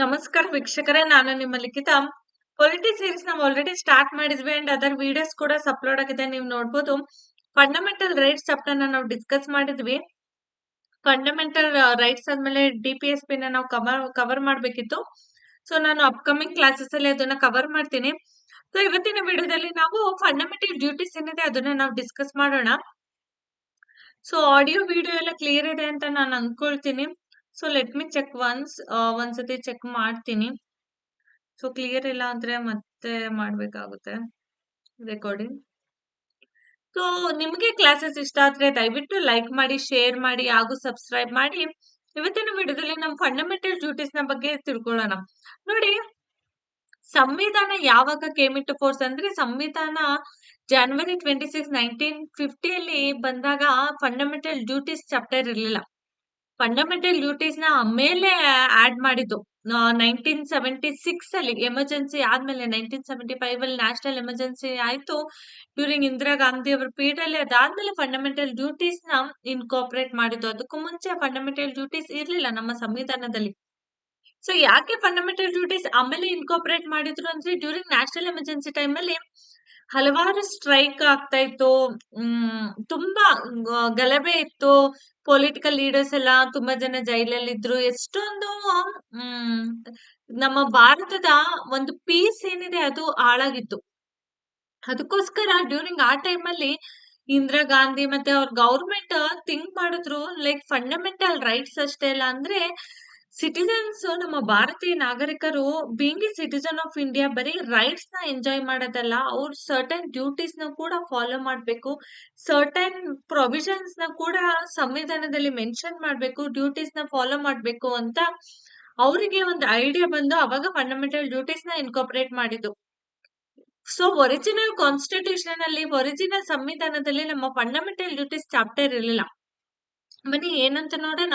ನಮಸ್ಕಾರ ವೀಕ್ಷಕರೇ, ನಾನು ನಿಮ್ಮ ಲಿಖಿತ. ಪೊಲಿಟಿ ಸೀರೀಸ್ ನಾವು ಆಲ್ರೆಡಿ ಸ್ಟಾರ್ಟ್ ಮಾಡಿದ್ವಿ ಅಂಡ್ ಅದರ್ ವಿಡಿಯೋಸ್ ಕೂಡ ಅಪ್ಲೋಡ್ ಆಗಿದೆ, ನೀವು ನೋಡ್ಬೋದು. ಫಂಡಮೆಂಟಲ್ ರೈಟ್ಸ್ ಚಾಪ್ಟರ್ ನಾವು ಡಿಸ್ಕಸ್ ಮಾಡಿದ್ವಿ. ಫಂಡಮೆಂಟಲ್ ರೈಟ್ಸ್ ಆದ್ಮೇಲೆ ಡಿ ಪಿ ಎಸ್ ಪಿ ನಾವು ಕವರ್ ಕವರ್ ಮಾಡ್ಬೇಕಿತ್ತು. ಸೊ ನಾನು ಅಪ್ಕಮಿಂಗ್ ಕ್ಲಾಸಸ್ ಅಲ್ಲಿ ಅದನ್ನ ಕವರ್ ಮಾಡ್ತೀನಿ. ಸೊ ಇವತ್ತಿನ ವಿಡಿಯೋದಲ್ಲಿ ನಾವು ಫಂಡಮೆಂಟಲ್ ಡ್ಯೂಟೀಸ್ ಏನಿದೆ ಅದನ್ನ ನಾವು ಡಿಸ್ಕಸ್ ಮಾಡೋಣ. ಸೊ ಆಡಿಯೋ ವಿಡಿಯೋ ಎಲ್ಲ ಕ್ಲಿಯರ್ ಇದೆ ಅಂತ ನಾನು ಅನ್ಕೊಳ್ತೀನಿ. So let me check once ಒಂದ್ಸತಿ ಚೆಕ್ ಮಾಡ್ತೀನಿ. ಸೊ ಕ್ಲಿಯರ್ ಇಲ್ಲ ಅಂದ್ರೆ ಮತ್ತೆ ಮಾಡಬೇಕಾಗುತ್ತೆ ರೆಕಾರ್ಡಿಂಗ್ ಸೊ ನಿಮಗೆ ಕ್ಲಾಸಸ್ ಇಷ್ಟ ಆದ್ರೆ ದಯವಿಟ್ಟು ಲೈಕ್ ಮಾಡಿ ಶೇರ್ ಮಾಡಿ, ಹಾಗೂ ಸಬ್ಸ್ಕ್ರೈಬ್ ಮಾಡಿ. ಇವತ್ತಿನ ವಿಡಿಯೋದಲ್ಲಿ ನಮ್ಮ ಫಂಡಮೆಂಟಲ್ ಡ್ಯೂಟೀಸ್ನ ಬಗ್ಗೆ ತಿಳ್ಕೊಳ್ಳೋಣ. ನೋಡಿ, ಸಂವಿಧಾನ ಯಾವಾಗ ಕೇಮ್ ಇಟ್ಟು ಫೋರ್ಸ್ ಅಂದ್ರೆ ಸಂವಿಧಾನ ಜನವರಿ ಟ್ವೆಂಟಿ ಸಿಕ್ಸ್ ನೈನ್ಟೀನ್ ಫಿಫ್ಟಿಯಲ್ಲಿ ಬಂದಾಗ ಫಂಡಮೆಂಟಲ್ ಡ್ಯೂಟೀಸ್ ಚಾಪ್ಟರ್ ಇರಲಿಲ್ಲ. ಫಂಡಮೆಂಟಲ್ ಡ್ಯೂಟೀಸ್ನ ಆಮೇಲೆ ಆಡ್ ಮಾಡಿದ್ದು. ನೈನ್ಟೀನ್ ಸೆವೆಂಟಿ ಸಿಕ್ಸ್ ಅಲ್ಲಿ ಎಮರ್ಜೆನ್ಸಿ ಆದ್ಮೇಲೆ ನೈನ್ಟೀನ್ ಸೆವೆಂಟಿ ಫೈವ್ ಅಲ್ಲಿ ನ್ಯಾಷನಲ್ ಎಮರ್ಜೆನ್ಸಿ ಆಯ್ತು. ಡ್ಯೂರಿಂಗ್ ಇಂದಿರಾ ಗಾಂಧಿ ಅವರ ಪೀರಿಯಡ್ ಅದಾದ್ಮೇಲೆ ಫಂಡಮೆಂಟಲ್ ಡ್ಯೂಟೀಸ್ನ ಇನ್ಕಾಪರೇಟ್ ಮಾಡಿದ್ದು. ಅದಕ್ಕೂ ಮುಂಚೆ ಫಂಡಮೆಂಟಲ್ ಡ್ಯೂಟೀಸ್ ಇರ್ಲಿಲ್ಲ ನಮ್ಮ ಸಂವಿಧಾನದಲ್ಲಿ. ಸೊ ಯಾಕೆ ಫಂಡಮೆಂಟಲ್ ಡ್ಯೂಟೀಸ್ ಆಮೇಲೆ ಇನ್ಕಾಪರೇಟ್ ಮಾಡಿದ್ರು ಅಂದ್ರೆ ಡ್ಯೂರಿಂಗ್ ನ್ಯಾಷನಲ್ ಎಮರ್ಜೆನ್ಸಿ ಟೈಮ್ ಅಲ್ಲಿ ಹಲವಾರು ಸ್ಟ್ರೈಕ್ ಆಗ್ತಾ ಇತ್ತು. ಹ್ಮ್, ತುಂಬಾ ಗಲಭೆ ಇತ್ತು. ಪೊಲಿಟಿಕಲ್ ಲೀಡರ್ಸ್ ಎಲ್ಲ ತುಂಬಾ ಜನ ಜೈಲಲ್ಲಿ ಇದ್ರು ಎಷ್ಟೊಂದು, ಹ್ಮ್, ನಮ್ಮ ಭಾರತದ ಒಂದು ಪೀಸ್ ಏನಿದೆ ಅದು ಹಾಳಾಗಿತ್ತು. ಅದಕ್ಕೋಸ್ಕರ ಡ್ಯೂರಿಂಗ್ ಆ ಟೈಮ್ ಅಲ್ಲಿ ಇಂದಿರಾ ಗಾಂಧಿ ಮತ್ತೆ ಅವ್ರ ಗೌರ್ಮೆಂಟ್ ಥಿಂಕ್ ಮಾಡಿದ್ರು. ಲೈಕ್, ಫಂಡಮೆಂಟಲ್ ರೈಟ್ಸ್ ಅಷ್ಟೇ ಅಲ್ಲ. ಅಂದ್ರೆ ಸಿಟಿಸನ್ಸ್ ನಮ್ಮ ಭಾರತೀಯ ನಾಗರಿಕರು ಬೀಂಗ್ ಸಿಟಿಸನ್ ಆಫ್ ಇಂಡಿಯಾ ಬರೀ ರೈಟ್ಸ್ನ ಎಂಜಾಯ್ ಮಾಡೋದಲ್ಲ, ಅವ್ರು ಸರ್ಟನ್ ಡ್ಯೂಟೀಸ್ನ ಕೂಡ ಫಾಲೋ ಮಾಡಬೇಕು. ಸರ್ಟನ್ ಪ್ರೊವಿಷನ್ಸ್ನ ಕೂಡ ಸಂವಿಧಾನದಲ್ಲಿ ಮೆನ್ಷನ್ ಮಾಡಬೇಕು ಡ್ಯೂಟೀಸ್ನ ಫಾಲೋ ಮಾಡಬೇಕು ಅಂತ ಅವರಿಗೆ ಒಂದು ಐಡಿಯಾ ಬಂದು ಅವಾಗ ಫಂಡಮೆಂಟಲ್ ಡ್ಯೂಟೀಸ್ನ ಇನ್ಕಾಪರೇಟ್ ಮಾಡಿದ್ದು. ಸೊ ಒರಿಜಿನಲ್ ಕಾನ್ಸ್ಟಿಟ್ಯೂಷನ್ ಅಲ್ಲಿ ಒರಿಜಿನಲ್ ಸಂವಿಧಾನದಲ್ಲಿ ನಮ್ಮ ಫಂಡಮೆಂಟಲ್ ಡ್ಯೂಟೀಸ್ ಚಾಪ್ಟರ್ ಇರಲಿಲ್ಲ. ಬನ್ನಿ ಏನಂತ ನೋಡೋಣ.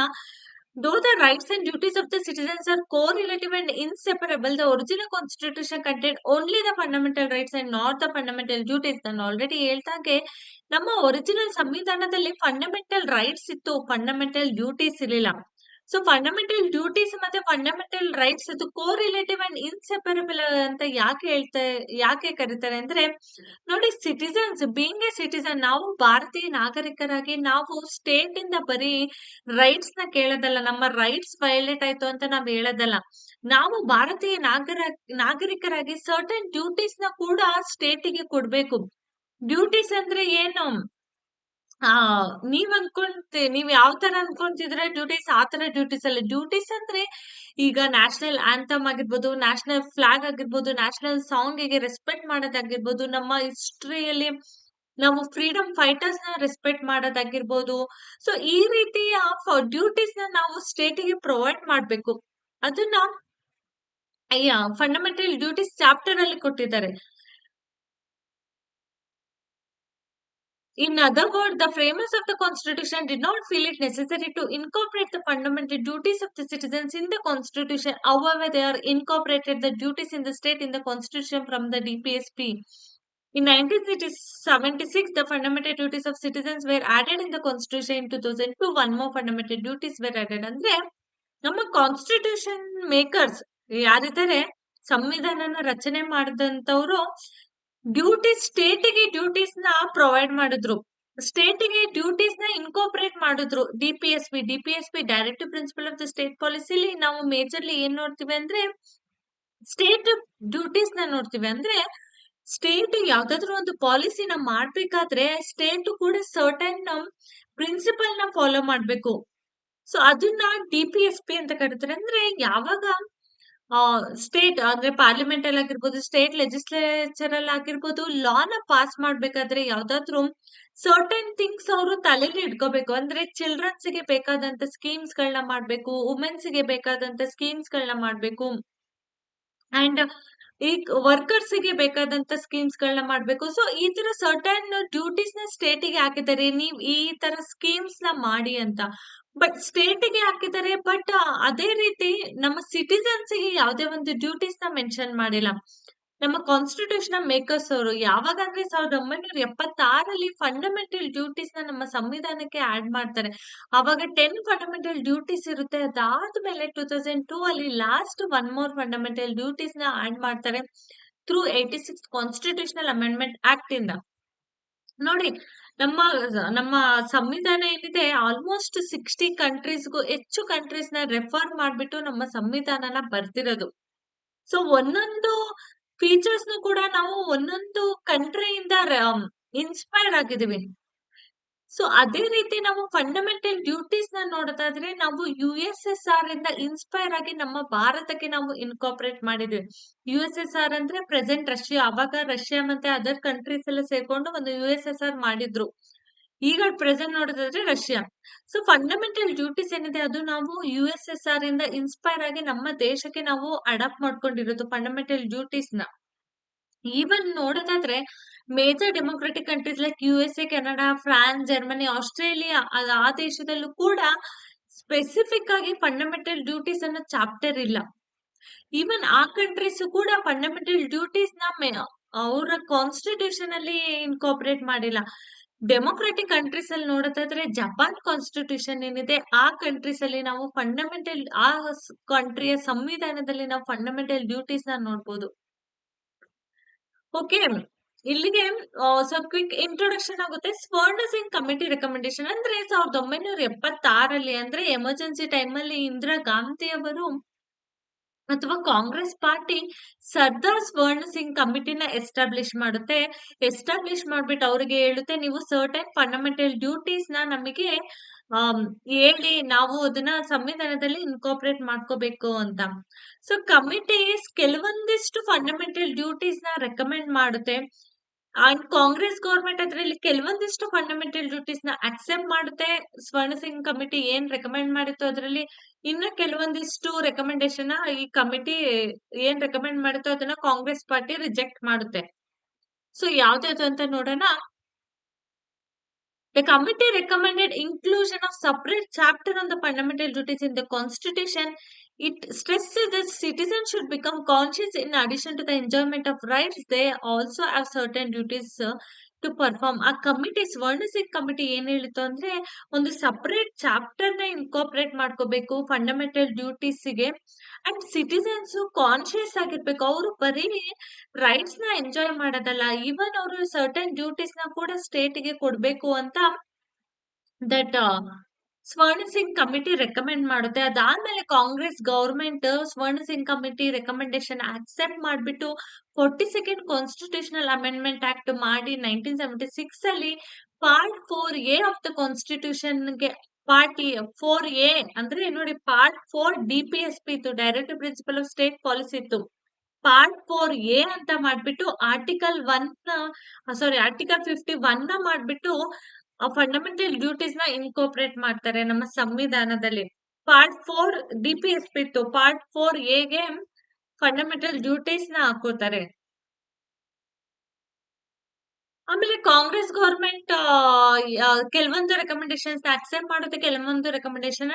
The rights and duties of the citizens are correlative and inseparable the original constitution content only the fundamental rights and not the fundamental duties ನಾನು already ಹೇಳ್ದಾಗೆ, ನಮ್ಮ ಒರಿಜಿನಲ್ ಸಂವಿಧಾನದಲ್ಲಿ ಫಂಡಮೆಂಟಲ್ ರೈಟ್ಸ್ ಇತ್ತು fundamental duties ಇರಲಿಲ್ಲ. ಸೊ ಫಂಡಮೆಂಟಲ್ ಡ್ಯೂಟೀಸ್ ಮತ್ತೆ fundamental rights ಅದು correlative and inseparable ಅಂತ ಯಾಕೆ ಹೇಳ್ತಾ, ಯಾಕೆ ಕರೀತಾರೆ ಅಂದ್ರೆ, ನೋಡಿ ಸಿಟಿಸನ್ಸ್ ಬೀಂಗ್ ಎ ಸಿಟಿಸನ್ ನಾವು ಭಾರತೀಯ ನಾಗರಿಕರಾಗಿ, ನಾವು ಸ್ಟೇಟ್ ಇಂದ ಬರೀ ರೈಟ್ಸ್ನ ಕೇಳೋದಲ್ಲ, ನಮ್ಮ ರೈಟ್ಸ್ ವೈಲೇಟ್ ಆಯ್ತು ಅಂತ ನಾವ್ ಹೇಳೋದಲ್ಲ. ನಾವು ಭಾರತೀಯ ನಾಗರ, ನಾಗರಿಕರಾಗಿ ಸರ್ಟನ್ ಡ್ಯೂಟೀಸ್ನ ಕೂಡ ಸ್ಟೇಟಿಗೆ ಕೊಡ್ಬೇಕು. ಡ್ಯೂಟೀಸ್ ಅಂದ್ರೆ ಏನು? ಆ, ನೀವ್ ಅನ್ಕೊಂತ, ನೀವ್ ಯಾವ ತರ ಅನ್ಕೊಂತಿದ್ರೆ ಡ್ಯೂಟೀಸ್ ಆ ತರ ಡ್ಯೂಟೀಸ್ ಅಲ್ಲ. ಡ್ಯೂಟೀಸ್ ಅಂದ್ರೆ ಈಗ ನ್ಯಾಷನಲ್ ಆಂಥಮ್ ಆಗಿರ್ಬೋದು ನ್ಯಾಷನಲ್ ಫ್ಲಾಗ್ ಆಗಿರ್ಬೋದು ನ್ಯಾಷನಲ್ ಸಾಂಗ್ಗೆ ರೆಸ್ಪೆಕ್ಟ್ ಮಾಡೋದಾಗಿರ್ಬೋದು, ನಮ್ಮ ಹಿಸ್ಟ್ರಿಯಲ್ಲಿ ನಾವು ಫ್ರೀಡಮ್ ಫೈಟರ್ಸ್ನ ರೆಸ್ಪೆಕ್ಟ್ ಮಾಡೋದಾಗಿರ್ಬೋದು. ಸೊ ಈ ರೀತಿಯ ಡ್ಯೂಟೀಸ್ನ ನಾವು ಸ್ಟೇಟಿಗೆ ಪ್ರೊವೈಡ್ ಮಾಡ್ಬೇಕು. ಅದನ್ನ ಅಯ್ಯ ಫಂಡಮೆಂಟಲ್ ಡ್ಯೂಟೀಸ್ ಚಾಪ್ಟರ್ ಅಲ್ಲಿ ಕೊಟ್ಟಿದ್ದಾರೆ. In other words, the framers of the Constitution did not feel it necessary to incorporate the fundamental duties of the citizens in the Constitution. However, they are incorporated the duties in the state in the Constitution from the DPSP. In 1976, the fundamental duties of citizens were added in the Constitution. In 2002, one more fundamental duties were added. ಅಂದ್ರೆ ನಮ್ಮ constitution makers ಯಾರಿದ್ದಾರೆ ಸಂವಿಧಾನನ ರಚನೆ ಮಾಡಿದಂತವ್ರು duties ಸ್ಟೇಟಿಗೆ ಡ್ಯೂಟೀಸ್ನ provide ಮಾಡಿದ್ರು. ಸ್ಟೇಟಿಗೆ ಡ್ಯೂಟೀಸ್ನ incorporate ಮಾಡಿದ್ರು. D P S P D P S P directive principle of the state ಪಾಲಿಸಿಲಿ ನಾವು majorly ಏನ್ ನೋಡ್ತೀವಿ ಅಂದ್ರೆ ಸ್ಟೇಟ್ ಡ್ಯೂಟೀಸ್ನ ನೋಡ್ತೀವಿ ಅಂದ್ರೆ ಸ್ಟೇಟ್ ಯಾವ್ದಾದ್ರು ಒಂದು ಪಾಲಿಸಿನ ಮಾಡ್ಬೇಕಾದ್ರೆ ಸ್ಟೇಟ್ ಕೂಡ ಸರ್ಟನ್ ಪ್ರಿನ್ಸಿಪಲ್ನ ಫಾಲೋ ಮಾಡ್ಬೇಕು. ಸೊ ಅದನ್ನ ಡಿ ಪಿ ಎಸ್ ಪಿ ಅಂತ ಕರೀತಾರೆ. ಅಂದ್ರೆ, ಯಾವಾಗ ಸ್ಟೇಟ್ ಅಂದ್ರೆ ಪಾರ್ಲಿಮೆಂಟ್ ಅಲ್ಲಿ ಆಗಿರ್ಬೋದು ಸ್ಟೇಟ್ ಲೆಜಿಸ್ಲೇಚರ್ ಅಲ್ಲಿ ಆಗಿರ್ಬೋದು ಲಾನ ಪಾಸ್ ಮಾಡ್ಬೇಕಾದ್ರೆ ಯಾವ್ದಾದ್ರು ಸರ್ಟನ್ ಥಿಂಗ್ಸ್ ಅವರು ತಲೆಯಲ್ಲಿ ಇಟ್ಕೋಬೇಕು. ಅಂದ್ರೆ ಚಿಲ್ಡ್ರನ್ಸ್ಗೆ ಬೇಕಾದಂತ ಸ್ಕೀಮ್ಸ್ ಗಳನ್ನ ಮಾಡ್ಬೇಕು ವುಮೆನ್ಸ್ಗೆ ಬೇಕಾದಂತ ಸ್ಕೀಮ್ಸ್ ಗಳನ್ನ ಮಾಡ್ಬೇಕು. ಅಂಡ್ ಈ ವರ್ಕರ್ಸ್ಗೆ ಬೇಕಾದಂತ ಸ್ಕೀಮ್ಸ್ ಗಳನ್ನ ಮಾಡ್ಬೇಕು. ಸೊ ಈ ತರ ಸರ್ಟನ್ ಡ್ಯೂಟೀಸ್ನ ಸ್ಟೇಟಿಗೆ ಹಾಕಿದ್ದಾರೆ. ನೀವ್ ಈ ತರ ಸ್ಕೀಮ್ಸ್ನ ಮಾಡಿ ಅಂತ. ಬಟ್ ಸ್ಟೇಟಿಗೆ ಹಾಕಿದ್ದಾರೆ ಬಟ್ ಅದೇ ರೀತಿ ನಮ್ಮ ಸಿಟಿಸನ್ಸ್ಗೆ ಯಾವುದೇ ಒಂದು ಡ್ಯೂಟೀಸ್ನ ಮೆನ್ಷನ್ ಮಾಡಿಲ್ಲ. ನಮ್ಮ ಕಾನ್ಸ್ಟಿಟ್ಯೂಷನ್ ಮೇಕರ್ಸ್ ಅವರು ಯಾವಾಗ ಅಂದ್ರೆ ಸಾವಿರದ ಒಂಬೈನೂರ ಎಪ್ಪತ್ತಾರಲ್ಲಿ ಫಂಡಮೆಂಟಲ್ ಡ್ಯೂಟೀಸ್ನ ನಮ್ಮ ಸಂವಿಧಾನಕ್ಕೆ ಆಡ್ ಮಾಡ್ತಾರೆ. ಅವಾಗ ಟೆನ್ ಫಂಡಮೆಂಟಲ್ ಡ್ಯೂಟೀಸ್ ಇರುತ್ತೆ, ಅದಾದ್ಮೇಲೆ ಟೂ ತೌಸಂಡ್ ಟೂ ಅಲ್ಲಿ ಲಾಸ್ಟ್ ಒನ್ ಮೋರ್ ಫಂಡಮೆಂಟಲ್ ಡ್ಯೂಟೀಸ್ನ ಆಡ್ ಮಾಡ್ತಾರೆ through eighty six constitutional amendment act ಇಂದ. ನೋಡಿ ನಮ್ಮ ನಮ್ಮ ಸಂವಿಧಾನ ಏನಿದೆ ಆಲ್ಮೋಸ್ಟ್ ಸಿಕ್ಸ್ಟಿ ಕಂಟ್ರೀಸ್ಗೂ ಹೆಚ್ಚು ಕಂಟ್ರೀಸ್ನ ರೆಫರ್ ಮಾಡ್ಬಿಟ್ಟು ನಮ್ಮ ಸಂವಿಧಾನನ ಬರ್ತಿರೋದು ಸೊ ಒಂದೊಂದು ಫೀಚರ್ಸ್ ಕೂಡ ನಾವು ಒಂದೊಂದು ಕಂಟ್ರಿಯಿಂದ ಇನ್ಸ್ಪೈರ್ ಆಗಿದೀವಿ ಸೊ ಅದೇ ರೀತಿ ನಾವು ಫಂಡಮೆಂಟಲ್ ಡ್ಯೂಟೀಸ್ನ ನೋಡೋದಾದ್ರೆ ನಾವು ಯು ಎಸ್ ಎಸ್ ಆರ್ ಇಂದ ಇನ್ಸ್ಪೈರ್ ಆಗಿ ನಮ್ಮ ಭಾರತಕ್ಕೆ ನಾವು ಇನ್ಕಾಪರೇಟ್ ಮಾಡಿದ್ವಿ. ಯು ಎಸ್ ಎಸ್ ಆರ್ ಅಂದ್ರೆ ಪ್ರೆಸೆಂಟ್ ರಷ್ಯಾ ಅವಾಗ ರಷ್ಯಾ ಮತ್ತೆ ಅದರ್ ಕಂಟ್ರೀಸ್ ಎಲ್ಲ ಸೇರ್ಕೊಂಡು ಒಂದು ಯು ಎಸ್ ಎಸ್ ಆರ್ ಮಾಡಿದ್ರು. ಈಗ ಪ್ರೆಸೆಂಟ್ ನೋಡೋದಾದ್ರೆ ರಷ್ಯಾ ಸೊ ಫಂಡಮೆಂಟಲ್ ಡ್ಯೂಟೀಸ್ ಏನಿದೆ, ಅದು ನಾವು ಯು ಎಸ್ ಎಸ್ ಆರ್ ಇಂದ ಇನ್ಸ್ಪೈರ್ ಆಗಿ ನಮ್ಮ ದೇಶಕ್ಕೆ ನಾವು ಅಡಾಪ್ಟ್ ಮಾಡ್ಕೊಂಡಿರೋದು ಫಂಡಮೆಂಟಲ್ ಡ್ಯೂಟೀಸ್ನ. ಈವನ್ ನೋಡೋದಾದ್ರೆ major democratic countries like U S A Canada France Germany Australia ಆ ದೇಶದಲ್ಲೂ ಕೂಡ ಸ್ಪೆಸಿಫಿಕ್ ಆಗಿ ಫಂಡಮೆಂಟಲ್ ಡ್ಯೂಟೀಸ್ ಅನ್ನೋ ಚಾಪ್ಟರ್ ಇಲ್ಲ. ಈವನ್ ಆ ಕಂಟ್ರೀಸ್ ಕೂಡ ಫಂಡಮೆಂಟಲ್ ಡ್ಯೂಟೀಸ್ನ ಅವರ ಕಾನ್ಸ್ಟಿಟ್ಯೂಷನ್ ಅಲ್ಲಿ ಇನ್ಕಾಪರೇಟ್ ಮಾಡಿಲ್ಲ. ಡೆಮೊಕ್ರೆಟಿಕ್ ಕಂಟ್ರೀಸ್ ಅಲ್ಲಿ ನೋಡೋದಾದ್ರೆ ಜಪಾನ್ ಕಾನ್ಸ್ಟಿಟ್ಯೂಷನ್ ಏನಿದೆ, ಆ ಕಂಟ್ರೀಸ್ ಅಲ್ಲಿ ನಾವು ಫಂಡಮೆಂಟಲ್ ಆ ಕಂಟ್ರಿಯ ಸಂವಿಧಾನದಲ್ಲಿ ನಾವು ಫಂಡಮೆಂಟಲ್ ಡ್ಯೂಟೀಸ್ನ ನೋಡ್ಬೋದು. ಓಕೆ ಇಲ್ಲಿಗೆ ಸ್ವಲ್ಪ ಕ್ವಿಕ್ ಇಂಟ್ರೊಡಕ್ಷನ್ ಆಗುತ್ತೆ. ಸ್ವರ್ಣ ಸಿಂಗ್ ಕಮಿಟಿ ರೆಕಮೆಂಡೇಶನ್ ಅಂದ್ರೆ ಸಾವಿರದ ಒಂಬೈನೂರ ಎಪ್ಪತ್ತಾರಲ್ಲಿ ಅಂದ್ರೆ ಎಮರ್ಜೆನ್ಸಿ ಟೈಮ್ ಅಲ್ಲಿ ಇಂದಿರಾ ಗಾಂಧಿ ಅವರು ಅಥವಾ ಕಾಂಗ್ರೆಸ್ ಪಾರ್ಟಿ ಸರ್ದಾರ್ ಸ್ವರ್ಣ ಸಿಂಗ್ ಕಮಿಟಿನ ಎಸ್ಟಾಬ್ಲಿಷ್ ಮಾಡುತ್ತೆ. ಎಸ್ಟಾಬ್ಲಿಷ್ ಮಾಡ್ಬಿಟ್ಟು ಅವ್ರಿಗೆ ಹೇಳುತ್ತೆ, ನೀವು ಸರ್ಟನ್ ಫಂಡಮೆಂಟಲ್ ಡ್ಯೂಟೀಸ್ನ ನಮಗೆ ಹೇಳಿ, ನಾವು ಅದನ್ನ ಸಂವಿಧಾನದಲ್ಲಿ ಇನ್ಕಾಪರೇಟ್ ಮಾಡ್ಕೋಬೇಕು ಅಂತ. ಸೊ ಕಮಿಟೀಸ್ ಕೆಲವೊಂದಿಷ್ಟು ಫಂಡಮೆಂಟಲ್ ಡ್ಯೂಟೀಸ್ನ ರೆಕಮೆಂಡ್ ಮಾಡುತ್ತೆ. ಅಂಡ್ ಕಾಂಗ್ರೆಸ್ ಗೌರ್ಮೆಂಟ್ ಅದ್ರಲ್ಲಿ ಕೆಲವೊಂದಿಷ್ಟು ಫಂಡಮೆಂಟಲ್ ಡ್ಯೂಟೀಸ್ನ ಅಕ್ಸೆಪ್ಟ್ ಮಾಡುತ್ತೆ. ಸ್ವರ್ಣ ಸಿಂಗ್ ಕಮಿಟಿ ಏನ್ ರೆಕಮೆಂಡ್ ಮಾಡಿತ್ತು ಅದರಲ್ಲಿ ಇನ್ನ ಕೆಲವೊಂದಿಷ್ಟು ರೆಕಮೆಂಡೇಶನ್ ಈ ಕಮಿಟಿ ಏನ್ ರೆಕಮೆಂಡ್ ಮಾಡುತ್ತೋ ಅದನ್ನ ಕಾಂಗ್ರೆಸ್ ಪಾರ್ಟಿ ರಿಜೆಕ್ಟ್ ಮಾಡುತ್ತೆ. ಸೊ ಯಾವ್ದು ಅಂತ ನೋಡೋಣ. The committee recommended inclusion of separate chapter on the fundamental duties in the constitution. It stresses that citizens should become conscious in addition to the enjoyment of rights, they also have certain duties to perform ಆ committee Swaran Singh committee ಏನ್ ಹೇಳಿತ್ತು ಅಂದ್ರೆ ಒಂದು separate ಚಾಪ್ಟರ್ನ incorporate ಮಾಡ್ಕೋಬೇಕು fundamental ಡ್ಯೂಟೀಸ್ಗೆ and citizens conscious ಆಗಿರ್ಬೇಕು ಅವರು ಬರೀ ರೈಟ್ಸ್ನ ಎಂಜಾಯ್ ಮಾಡೋದಲ್ಲ. ಈವನ್ ಅವರು ಸರ್ಟನ್ ಡ್ಯೂಟೀಸ್ನ ಕೂಡ ಸ್ಟೇಟ್ಗೆ ಕೊಡ್ಬೇಕು ಅಂತ ದಟ್ ಸ್ವರ್ಣ ಸಿಂಗ್ ಕಮಿಟಿ ರೆಕಮೆಂಡ್ ಮಾಡುತ್ತೆ. ಅದಾದ್ಮೇಲೆ Congress government Swaran Singh committee recommendation accept ಮಾಡ್ಬಿಟ್ಟು forty second constitutional amendment act ಮಾಡಿ ನೈನ್ಟೀನ್ ಸೆವೆಂಟಿ ಸಿಕ್ಸ್ ಅಲ್ಲಿ part four A of the ಕಾನ್ಸ್ಟಿಟ್ಯೂಷನ್ಗೆ party four A ಅಂದ್ರೆ ನೋಡಿ ಪಾರ್ಟ್ ಫೋರ್ ಡಿ ಪಿ ಇತ್ತು directive principle of state policy ಇತ್ತು part four A ಅಂತ ಮಾಡ್ಬಿಟ್ಟು article one sorry article fifty ಒನ್ನ ಮಾಡ್ಬಿಟ್ಟು fundamental ಡ್ಯೂಟೀಸ್ನ ಇನ್ಕೋಪರೇಟ್ ಮಾಡ್ತಾರೆ ನಮ್ಮ ಸಂವಿಧಾನದಲ್ಲಿ. Part four D P S P ಇತ್ತು. ಪಾರ್ಟ್ ಫೋರ್ ಎಗೆ ಫಂಡಮೆಂಟಲ್ ಡ್ಯೂಟೀಸ್ನ ಹಾಕೋತಾರೆ. ಆಮೇಲೆ ಕಾಂಗ್ರೆಸ್ ಗೌರ್ಮೆಂಟ್ ಕೆಲವೊಂದು ರೆಕಮೆಂಡೇಶನ್ಸ್ ಅಕ್ಸೆಪ್ಟ್ ಮಾಡುತ್ತೆ, ಕೆಲವೊಂದು ರೆಕಮೆಂಡೇಶನ್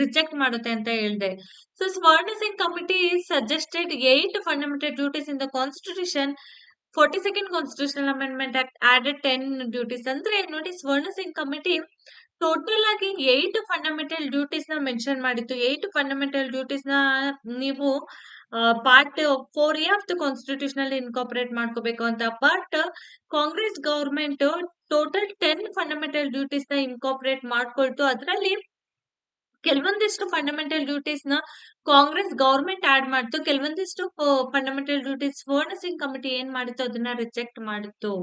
ರಿಜೆಕ್ಟ್ ಮಾಡುತ್ತೆ ಅಂತ ಹೇಳಿದೆ. So Swaran Singh committee suggested eight fundamental duties in the constitution forty second constitutional amendment act added ten duties ಅಂದ್ರೆ ನೋಡಿ ಸ್ವರ್ಣ ಸಿಂಗ್ ಕಮಿಟಿ ಟೋಟಲ್ ಆಗಿ ಏಟ್ ಫಂಡಮೆಂಟಲ್ ಡ್ಯೂಟೀಸ್ನ ಮೆನ್ಷನ್ ಮಾಡಿತ್ತು. ಏಟ್ ಫಂಡಮೆಂಟಲ್ ಡ್ಯೂಟೀಸ್ನ ನೀವು part four A of the constitutional incorporate ಮಾಡ್ಕೋಬೇಕು ಅಂತ. But Congress government total ten fundamental ಡ್ಯೂಟೀಸ್ನ ಇನ್ಕಾಪರೇಟ್ ಮಾಡ್ಕೊಳ್ತು. ಅದರಲ್ಲಿ ಕೆಲವೊಂದಿಷ್ಟು ಫಂಡಮೆಂಟಲ್ ಡ್ಯೂಟೀಸ್ನ ಕಾಂಗ್ರೆಸ್ ಗವರ್ಮೆಂಟ್ ಆಡ್ ಮಾಡ್ತು, ಕೆಲವೊಂದಿಷ್ಟು ಫಂಡಮೆಂಟಲ್ ಡ್ಯೂಟೀಸ್ ಸ್ವರ್ಣ ಸಿಂಗ್ ಕಮಿಟಿ ಏನ್ ಮಾಡಿತ್ತು, ಅದನ್ನ ರಿಜೆಕ್ಟ್ ಮಾಡಿತ್ತು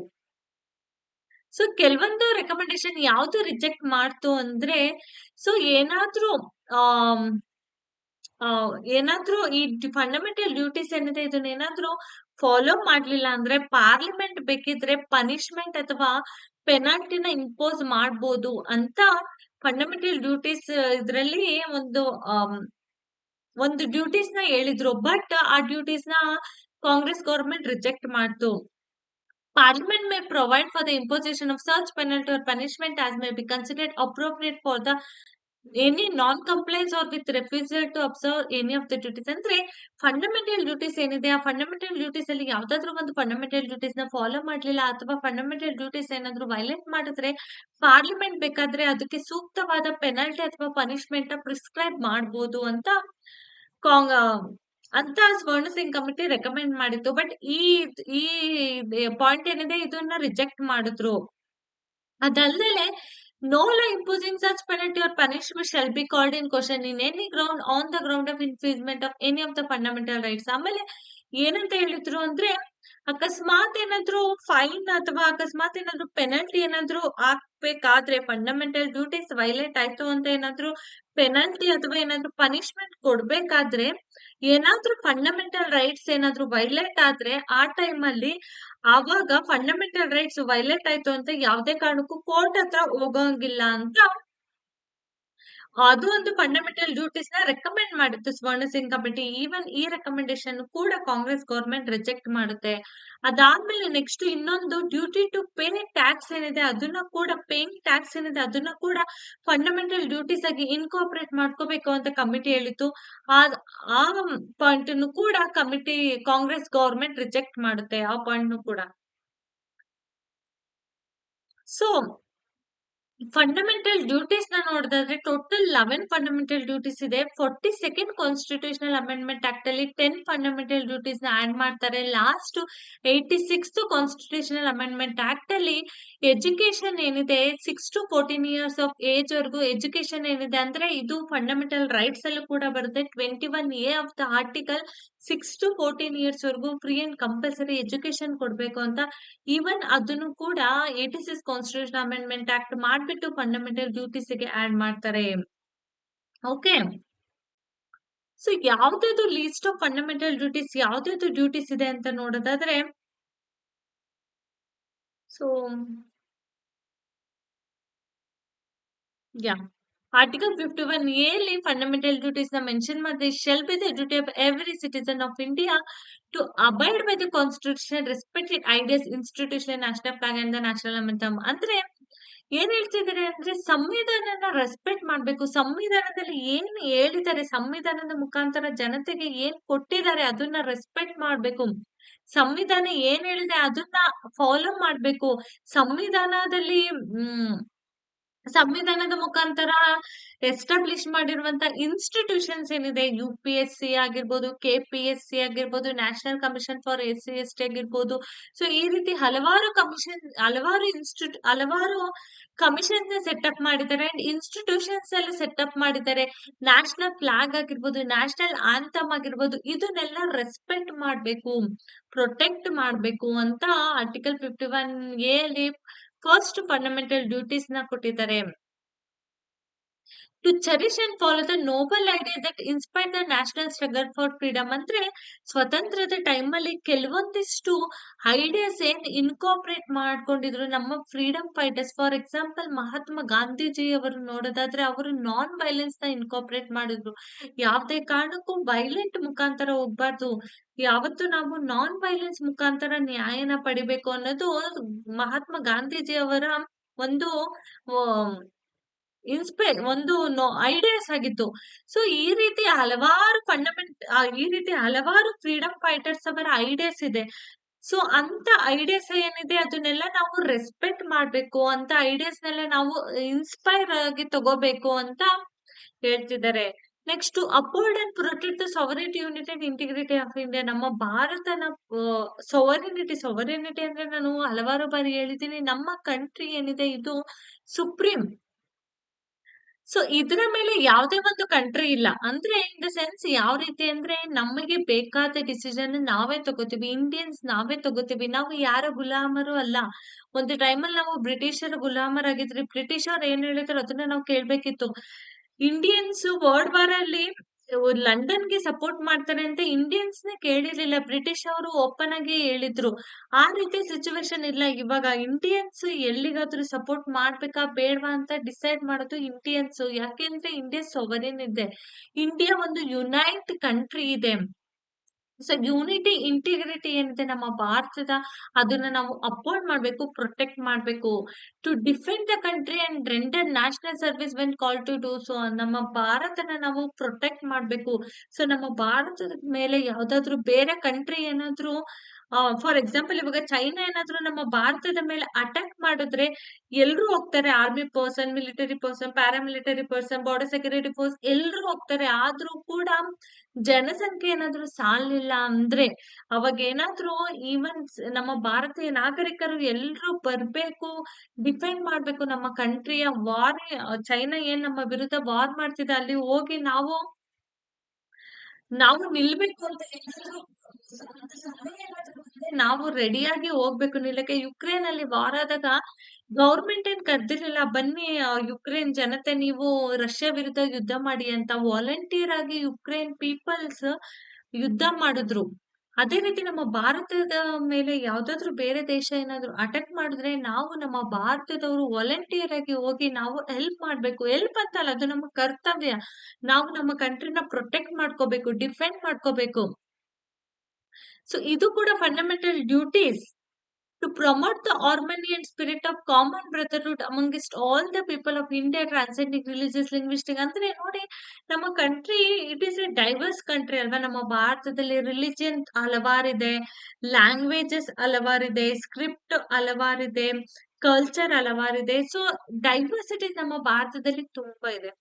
ಸೊ ಕೆಲವೊಂದು ರೆಕಮೆಂಡೇಶನ್ ಯಾವ್ದು ರಿಜೆಕ್ಟ್ ಮಾಡ್ತು ಅಂದ್ರೆ ಸೊ ಏನಾದ್ರೂ ಏನಾದ್ರೂ ಈ ಫಂಡಮೆಂಟಲ್ ಡ್ಯೂಟೀಸ್ ಏನಿದೆ, ಇದನ್ನ ಏನಾದ್ರೂ ಫಾಲೋ ಮಾಡ್ಲಿಲ್ಲ ಅಂದ್ರೆ ಪಾರ್ಲಿಮೆಂಟ್ ಬೇಕಿದ್ರೆ ಪನಿಷ್ಮೆಂಟ್ ಅಥವಾ ಪೆನಾಲ್ಟಿನ ಇಂಪೋಸ್ ಮಾಡ್ಬೋದು ಅಂತ ಫಂಡಮೆಂಟಲ್ ಡ್ಯೂಟೀಸ್ ಇದ್ರಲ್ಲಿ ಒಂದು ಒಂದು ಡ್ಯೂಟೀಸ್ನ ಹೇಳಿದ್ರು ಬಟ್ ಆ ಡ್ಯೂಟೀಸ್ನ ಕಾಂಗ್ರೆಸ್ ಗವರ್ನಮೆಂಟ್ ರಿಜೆಕ್ಟ್ ಮಾಡ್ತು. Parliament may provide for the imposition of search penalty or punishment as may be considered appropriate for the any non compliance or with refusal to observe any of the duties ಅಂದ್ರೆ fundamental duties ಏನಿದೆ? ಆ fundamental duties ಅಲ್ಲಿ ಯಾವ್ದಾದ್ರು ಒಂದು fundamental ಡ್ಯೂಟೀಸ್ನ follow ಮಾಡ್ಲಿಲ್ಲ ಅಥವಾ fundamental duties ಏನಾದ್ರು ವೈಲೇಟ್ ಮಾಡಿದ್ರೆ ಪಾರ್ಲಿಮೆಂಟ್ ಬೇಕಾದ್ರೆ ಅದಕ್ಕೆ ಸೂಕ್ತವಾದ ಪೆನಾಲ್ಟಿ ಅಥವಾ ಪನಿಷ್ಮೆಂಟ್ನ ಪ್ರಿಸ್ಕ್ರೈಬ್ ಮಾಡಬಹುದು ಅಂತ ಕಾಂಗ್ ಅಂತ ಸ್ವರ್ಣ ಸಿಂಗ್ ಕಮಿಟಿ ರೆಕಮೆಂಡ್ ಮಾಡಿತ್ತು. ಬಟ್ ಈ ಈ ಪಾಯಿಂಟ್ ಏನಿದೆ, ಇದನ್ನ ರಿಜೆಕ್ಟ್ ಮಾಡಿದ್ರು. ಅದಲ್ಲದೆ no law imposing such penalty or punishment shall be called in question in any ground on the ground of infringement of any of the fundamental rights ಆಮೇಲೆ ಏನಂತ ಹೇಳಿದ್ರು ಅಂದ್ರೆ ಅಕಸ್ಮಾತ್ ಏನಾದ್ರು ಫೈನ್ ಅಥವಾ ಅಕಸ್ಮಾತ್ ಏನಾದ್ರು ಪೆನಲ್ಟಿ ಏನಾದ್ರು ಹಾಕ್ಬೇಕಾದ್ರೆ ಫಂಡಮೆಂಟಲ್ ಡ್ಯೂಟೀಸ್ ವೈಲೇಟ್ ಆಯ್ತು ಅಂತ ಏನಾದ್ರು ಪೆನಲ್ಟಿ ಅಥವಾ ಏನಾದ್ರು ಪನಿಷ್ಮೆಂಟ್ ಕೊಡ್ಬೇಕಾದ್ರೆ ಏನಾದ್ರೂ ಫಂಡಮೆಂಟಲ್ ರೈಟ್ಸ್ ಏನಾದ್ರು ವೈಲೇಟ್ ಆದ್ರೆ ಆ ಟೈಮ್ ಅಲ್ಲಿ ಆವಾಗ ಫಂಡಮೆಂಟಲ್ ರೈಟ್ಸ್ ವೈಲೇಟ್ ಆಯ್ತು ಅಂತ ಯಾವ್ದೇ ಕಾರಣಕ್ಕೂ ಕೋರ್ಟ್ ಹತ್ರ ಹೋಗಂಗಿಲ್ಲ ಅಂತ ಅದು ಒಂದು ಫಂಡಮೆಂಟಲ್ ಡ್ಯೂಟೀಸ್ನ ರೆಕಮೆಂಡ್ ಮಾಡುತ್ತೆ. ಸ್ವರ್ಣ ಸಿಂಗ್ ಕಮಿಟಿ ಈವನ್ ಈ ರೆಕಮೆಂಡೇಶನ್ ಕೂಡ ಕಾಂಗ್ರೆಸ್ ಗೌರ್ಮೆಂಟ್ ರಿಜೆಕ್ಟ್ ಮಾಡುತ್ತೆ. ಅದಾದ್ಮೇಲೆ ನೆಕ್ಸ್ಟ್ ಇನ್ನೊಂದು ಡ್ಯೂಟಿ ಟು ಪೇ ಟ್ಯಾಕ್ಸ್ ಏನಿದೆ, ಅದನ್ನ ಕೂಡ ಪೇಯಿಂಗ್ ಟ್ಯಾಕ್ಸ್ ಏನಿದೆ, ಅದನ್ನ ಕೂಡ ಫಂಡಮೆಂಟಲ್ ಡ್ಯೂಟೀಸ್ ಆಗಿ ಇನ್ಕೋಪರೇಟ್ ಮಾಡ್ಕೋಬೇಕು ಅಂತ ಕಮಿಟಿ ಹೇಳಿತ್ತು. ಆ ಪಾಯಿಂಟ್ ಕೂಡ ಕಮಿಟಿ ಕಾಂಗ್ರೆಸ್ ಗೌರ್ಮೆಂಟ್ ರಿಜೆಕ್ಟ್ ಮಾಡುತ್ತೆ, ಆ ಪಾಯಿಂಟ್ ಕೂಡ. ಸೊ ಫಂಡಮೆಂಟಲ್ ಡ್ಯೂಟೀಸ್ನ ನೋಡಿದ್ರೆ ಟೋಟಲ್ ಲೆವೆನ್ ಫಂಡಮೆಂಟಲ್ ಡ್ಯೂಟೀಸ್ ಇದೆ. Forty second constitutional amendment act ಅಲ್ಲಿ ಟೆನ್ ಫಂಡಮೆಂಟಲ್ ಡ್ಯೂಟೀಸ್ನ ಆಡ್ ಮಾಡ್ತಾರೆ. Last eighty six constitutional amendment act ಅಲ್ಲಿ ಎಜುಕೇಶನ್ ಏನಿದೆ six to fourteen years of age ವರೆಗೂ ಎಜುಕೇಶನ್ ಏನಿದೆ ಅಂದ್ರೆ ಇದು ಫಂಡಮೆಂಟಲ್ ರೈಟ್ಸ್ ಅಲ್ಲೂ ಕೂಡ ಬರುತ್ತೆ. Twenty one A of the article six to fourteen years ವರೆಗೂ ಫ್ರೀ ಅಂಡ್ ಕಂಪಲ್ಸರಿ ಎಜುಕೇಶನ್ ಕೊಡಬೇಕು ಅಂತ. ಈವನ್ ಅದನ್ನು ಕೂಡ eighty six constitution amendment act ಮಾಡ್ಬಿಟ್ಟು ಫಂಡಮೆಂಟಲ್ ಡ್ಯೂಟೀಸ್ಗೆ ಆಡ್ ಮಾಡ್ತಾರೆ. ಓಕೆ ಸೊ ಯಾವ್ದಾದ್ರು ಲೀಸ್ಟ್ ಆಫ್ ಫಂಡಮೆಂಟಲ್ ಡ್ಯೂಟೀಸ್ ಯಾವ್ದಾದ್ರು ಡ್ಯೂಟೀಸ್ ಇದೆ ಅಂತ ನೋಡೋದಾದ್ರೆ so yeah article fifty one ಎಲ್ಲಿ ಫಂಡಮೆಂಟಲ್ ಡ್ಯೂಟೀಸ್ನ ಮೆನ್ಷನ್ ಮಾಡಿದೆ shall be the duty of every citizen of India to abide by the constitution respected ideas institution national flag and the national anthem ಅಂದ್ರೆ ಏನ್ ಹೇಳ್ತಿದ್ದಾರೆ ಅಂದ್ರೆ ಸಂವಿಧಾನನ ರೆಸ್ಪೆಕ್ಟ್ ಮಾಡ್ಬೇಕು. ಸಂವಿಧಾನದಲ್ಲಿ ಏನ್ ಹೇಳಿದ್ದಾರೆ, ಸಂವಿಧಾನದ ಮುಖಾಂತರ ಜನತೆಗೆ ಏನ್ ಕೊಟ್ಟಿದ್ದಾರೆ ಅದನ್ನ ರೆಸ್ಪೆಕ್ಟ್ ಮಾಡ್ಬೇಕು. ಸಂವಿಧಾನ ಏನ್ ಹೇಳಿದೆ ಅದನ್ನ ಫಾಲೋ ಮಾಡ್ಬೇಕು. ಸಂವಿಧಾನದಲ್ಲಿ, ಹ್ಮ್ ಸಂವಿಧಾನದ ಮುಖಾಂತರ ಎಸ್ಟಾಬ್ಲಿಷ್ ಮಾಡಿರುವಂತ ಇನ್ಸ್ಟಿಟ್ಯೂಷನ್ಸ್ ಏನಿದೆ, ಯು ಪಿ ಎಸ್ ಸಿ ಆಗಿರ್ಬೋದು, ಕೆ ಪಿ ಎಸ್ ಸಿ ಆಗಿರ್ಬೋದು, national commission for S C S T ಆಗಿರ್ಬೋದು. ಸೊ ಈ ರೀತಿ ಹಲವಾರು ಕಮಿಷನ್, ಹಲವಾರು ಇನ್ಸ್ಟಿಟ್ಯೂಟ್ ಹಲವಾರು ಕಮಿಷನ್ಸ್ ಸೆಟ್ ಅಪ್ ಮಾಡಿದ್ದಾರೆ. ಅಂಡ್ ಇನ್ಸ್ಟಿಟ್ಯೂಷನ್ಸ್ ಅಲ್ಲಿ ಅಪ್ ಮಾಡಿದ್ದಾರೆ. ನ್ಯಾಷನಲ್ ಫ್ಲಾಗ್ ಆಗಿರ್ಬೋದು, ನ್ಯಾಷನಲ್ ಆಂಥಮ್ ಆಗಿರ್ಬೋದು, ಇದನ್ನೆಲ್ಲ ರೆಸ್ಪೆಕ್ಟ್ ಮಾಡಬೇಕು, ಪ್ರೊಟೆಕ್ಟ್ ಮಾಡಬೇಕು ಅಂತ ಆರ್ಟಿಕಲ್ ಫಿಫ್ಟಿ ಒನ್ ಎ ಅಲ್ಲಿ ಫಸ್ಟ್ ಫಂಡಮೆಂಟಲ್ ಡ್ಯೂಟೀಸ್ನ ಕೊಟ್ಟಿದ್ದಾರೆ. To cherish and follow the noble idea that inspire the national struggle for freedom ಅಂದ್ರೆ ಸ್ವತಂತ್ರದ ಟೈಮಲ್ಲಿ ಕೆಲವೊಂದಿಷ್ಟು ಐಡಿಯಾಸ್ ಏನ್ ಇನ್ಕಾಪರೇಟ್ ಮಾಡ್ಕೊಂಡಿದ್ರು ನಮ್ಮ freedom fighters for example Mahatma Gandhiji ಅವರು ನೋಡೋದಾದ್ರೆ ಅವರು ನಾನ್ ವೈಲೆನ್ಸ್ನ ಇನ್ಕಾಪರೇಟ್ ಮಾಡಿದ್ರು. ಯಾವುದೇ ಕಾರಣಕ್ಕೂ ವೈಲೆಂಟ್ ಮುಖಾಂತರ ಹೋಗ್ಬಾರ್ದು. ಯಾವತ್ತು ನಾವು ನಾನ್ ವೈಲೆನ್ಸ್ ಮುಖಾಂತರ ನ್ಯಾಯನ ಪಡಿಬೇಕು ಅನ್ನೋದು ಮಹಾತ್ಮ ಗಾಂಧೀಜಿ ಅವರ ಒಂದು ಇನ್ಸ್ಪೈ ಒಂದು ಐಡಿಯಾಸ್ ಆಗಿತ್ತು. ಸೊ ಈ ರೀತಿ ಹಲವಾರು ಫಂಡಮೆಂಟ್ ಈ ರೀತಿ ಹಲವಾರು ಫ್ರೀಡಮ್ ಫೈಟರ್ಸ್ ಅವರ ಐಡಿಯಾಸ್ ಇದೆ. ಸೊ ಅಂತ ಐಡಿಯಾಸ್ ಏನಿದೆ, ಅದನ್ನೆಲ್ಲ ನಾವು ರೆಸ್ಪೆಕ್ಟ್ ಮಾಡ್ಬೇಕು ಅಂತ ಐಡಿಯಾಸ್ ನೆಲ್ಲ ನಾವು ಇನ್ಸ್ಪೈರ್ ಆಗಿ ತಗೋಬೇಕು ಅಂತ ಹೇಳ್ತಿದ್ದಾರೆ. Next uphold and protect the sovereignty unity and integrity of India ನಮ್ಮ ಭಾರತನ ಸೊವರಿನಿಟಿ ಸೊವರಿನಿಟಿ ಅಂದ್ರೆ ನಾನು ಹಲವಾರು ಬಾರಿ ಹೇಳಿದ್ದೀನಿ. ನಮ್ಮ ಕಂಟ್ರಿ ಏನಿದೆ, ಇದು ಸುಪ್ರೀಂ ಸೊ ಇದರ ಮೇಲೆ ಯಾವುದೇ ಒಂದು ಕಂಟ್ರಿ ಇಲ್ಲ. ಅಂದ್ರೆ ಇನ್ ದ ಸೆನ್ಸ್ ಯಾವ ರೀತಿ ಅಂದ್ರೆ ನಮಗೆ ಬೇಕಾದ ಡಿಸಿಷನ್ ನಾವೇ ತಗೋತೀವಿ. ಇಂಡಿಯನ್ಸ್ ನಾವೇ ತಗೋತೀವಿ. ನಾವು ಯಾರ ಗುಲಾಮರು ಅಲ್ಲ. ಒಂದು ಟೈಮಲ್ಲಿ ನಾವು ಬ್ರಿಟಿಷರ ಗುಲಾಮರಾಗಿದ್ರಿ ಆಗಿದ್ರೆ ಅವ್ರು ಏನ್ ಹೇಳಿದ್ರು ಅದನ್ನ ನಾವು ಕೇಳ್ಬೇಕಿತ್ತು. ಇಂಡಿಯನ್ಸ್ ವರ್ಲ್ಡ್ ವಾರ್ ಅಲ್ಲಿ ಲಂಡನ್ಗೆ ಸಪೋರ್ಟ್ ಮಾಡ್ತಾರೆ ಅಂತ ಇಂಡಿಯನ್ಸ್ನ ಕೇಳಿರ್ಲಿಲ್ಲ. ಬ್ರಿಟಿಷ್ ಅವರು ಓಪನ್ ಆಗಿ ಹೇಳಿದ್ರು. ಆ ರೀತಿ ಸಿಚುವೇಶನ್ ಇಲ್ಲ. ಇವಾಗ ಇಂಡಿಯನ್ಸ್ ಎಲ್ಲಿಗಾದ್ರೂ ಸಪೋರ್ಟ್ ಮಾಡ್ಬೇಕಾ ಬೇಡವಾ ಅಂತ ಡಿಸೈಡ್ ಮಾಡೋದು ಇಂಡಿಯನ್ಸ್. ಯಾಕೆಂದ್ರೆ ಇಂಡಿಯಾ ಸೊವರಿನ್ ಇದೆ. ಇಂಡಿಯಾ ಒಂದು ಯುನೈಟ್ ಕಂಟ್ರಿ ಇದೆ. ಸೊ ಯೂನಿಟಿ, ಇಂಟಿಗ್ರಿಟಿ ಏನಿದೆ ನಮ್ಮ ಭಾರತದ ಅದನ್ನ ನಾವು ಅಪ್ಹೋಲ್ಡ್ ಮಾಡ್ಬೇಕು, ಪ್ರೊಟೆಕ್ಟ್ ಮಾಡ್ಬೇಕು. To defend the country and render national service when call to do so ನಮ್ಮ ಭಾರತನ ನಾವು ಪ್ರೊಟೆಕ್ಟ್ ಮಾಡ್ಬೇಕು. ಸೊ ನಮ್ಮ ಭಾರತದ ಮೇಲೆ ಯಾವ್ದಾದ್ರು ಬೇರೆ ಕಂಟ್ರಿ ಏನಾದ್ರು ಫಾರ್ ಎಕ್ಸಾಂಪಲ್ ಇವಾಗ ಚೈನಾ ಏನಾದ್ರು ನಮ್ಮ ಭಾರತದ ಮೇಲೆ ಅಟ್ಯಾಕ್ ಮಾಡಿದ್ರೆ ಎಲ್ರೂ ಹೋಗ್ತಾರೆ. Army person, military person, paramilitary person, border security force ಎಲ್ರು ಹೋಗ್ತಾರೆ. ಆದ್ರೂ ಕೂಡ ಜನಸಂಖ್ಯೆ ಏನಾದ್ರು ಸಾಲಿಲ್ಲ ಅಂದ್ರೆ ಅವಾಗ ಏನಾದ್ರು ಈವನ್ ನಮ್ಮ ಭಾರತೀಯ ನಾಗರಿಕರು ಎಲ್ರೂ ಬರ್ಬೇಕು, ಡಿಫೆಂಡ್ ಮಾಡ್ಬೇಕು ನಮ್ಮ ಕಂಟ್ರಿಯ ವಾರ್ ಚೈನಾ ಏನ್ ನಮ್ಮ ವಿರುದ್ಧ ವಾರ್ ಮಾಡ್ತಿದೆ ಅಲ್ಲಿ ಹೋಗಿ ನಾವು ನಾವು ನಿಲ್ಬೇಕು ಅಂತ ಏನಾದ್ರು ನಾವು ರೆಡಿಯಾಗಿ ಹೋಗ್ಬೇಕು ನಿಲ್ಲಕ್ಕೆ. ಯುಕ್ರೇನ್ ಅಲ್ಲಿ ವಾರ್ ಆದಾಗ ಗೌರ್ಮೆಂಟ್ ಏನ್ ಕರ್ದಿರ್ಲಿಲ್ಲ. ಬನ್ನಿ ಯುಕ್ರೇನ್ ಜನತೆ ನೀವು ರಷ್ಯಾ ವಿರುದ್ಧ ಯುದ್ಧ ಮಾಡಿ ಅಂತ ವಾಲಂಟಿಯರ್ ಆಗಿ ಯುಕ್ರೇನ್ ಪೀಪಲ್ಸ್ ಯುದ್ಧ ಮಾಡಿದ್ರು. ಅದೇ ರೀತಿ ನಮ್ಮ ಭಾರತದ ಮೇಲೆ ಯಾವ್ದಾದ್ರು ಬೇರೆ ದೇಶ ಏನಾದ್ರು ಅಟ್ಯಾಕ್ ಮಾಡಿದ್ರೆ ನಾವು ನಮ್ಮ ಭಾರತದವರು ವಾಲಂಟಿಯರ್ ಆಗಿ ಹೋಗಿ ನಾವು ಹೆಲ್ಪ್ ಮಾಡ್ಬೇಕು. ಹೆಲ್ಪ್ ಅಂತಲ್ಲ ಅದು ನಮ್ಮ ಕರ್ತವ್ಯ. ನಾವು ನಮ್ಮ ಕಂಟ್ರಿನ ಪ್ರೊಟೆಕ್ಟ್ ಮಾಡ್ಕೋಬೇಕು, ಡಿಫೆಂಡ್ ಮಾಡ್ಕೋಬೇಕು. ಸೊ ಇದು ಕೂಡ fundamental duties to promote the harmony and spirit of common brotherhood amongst all the people of India transcending religious, linguistic ಅಂದ್ರೆ ನೋಡಿ ನಮ್ಮ country it is a diverse country ಅಲ್ವಾ? ನಮ್ಮ ಭಾರತದಲ್ಲಿ ರಿಲಿಜಿಯನ್ ಹಲವಾರಿದೆ, ಲ್ಯಾಂಗ್ವೇಜಸ್ ಹಲವಾರಿದೆ, ಸ್ಕ್ರಿಪ್ಟ್ ಹಲವಾರಿದೆ, ಕಲ್ಚರ್ ಹಲವಾರಿದೆ. ಸೊ ಡೈವರ್ಸಿಟಿ ನಮ್ಮ ಭಾರತದಲ್ಲಿ ತುಂಬಾ ಇದೆ.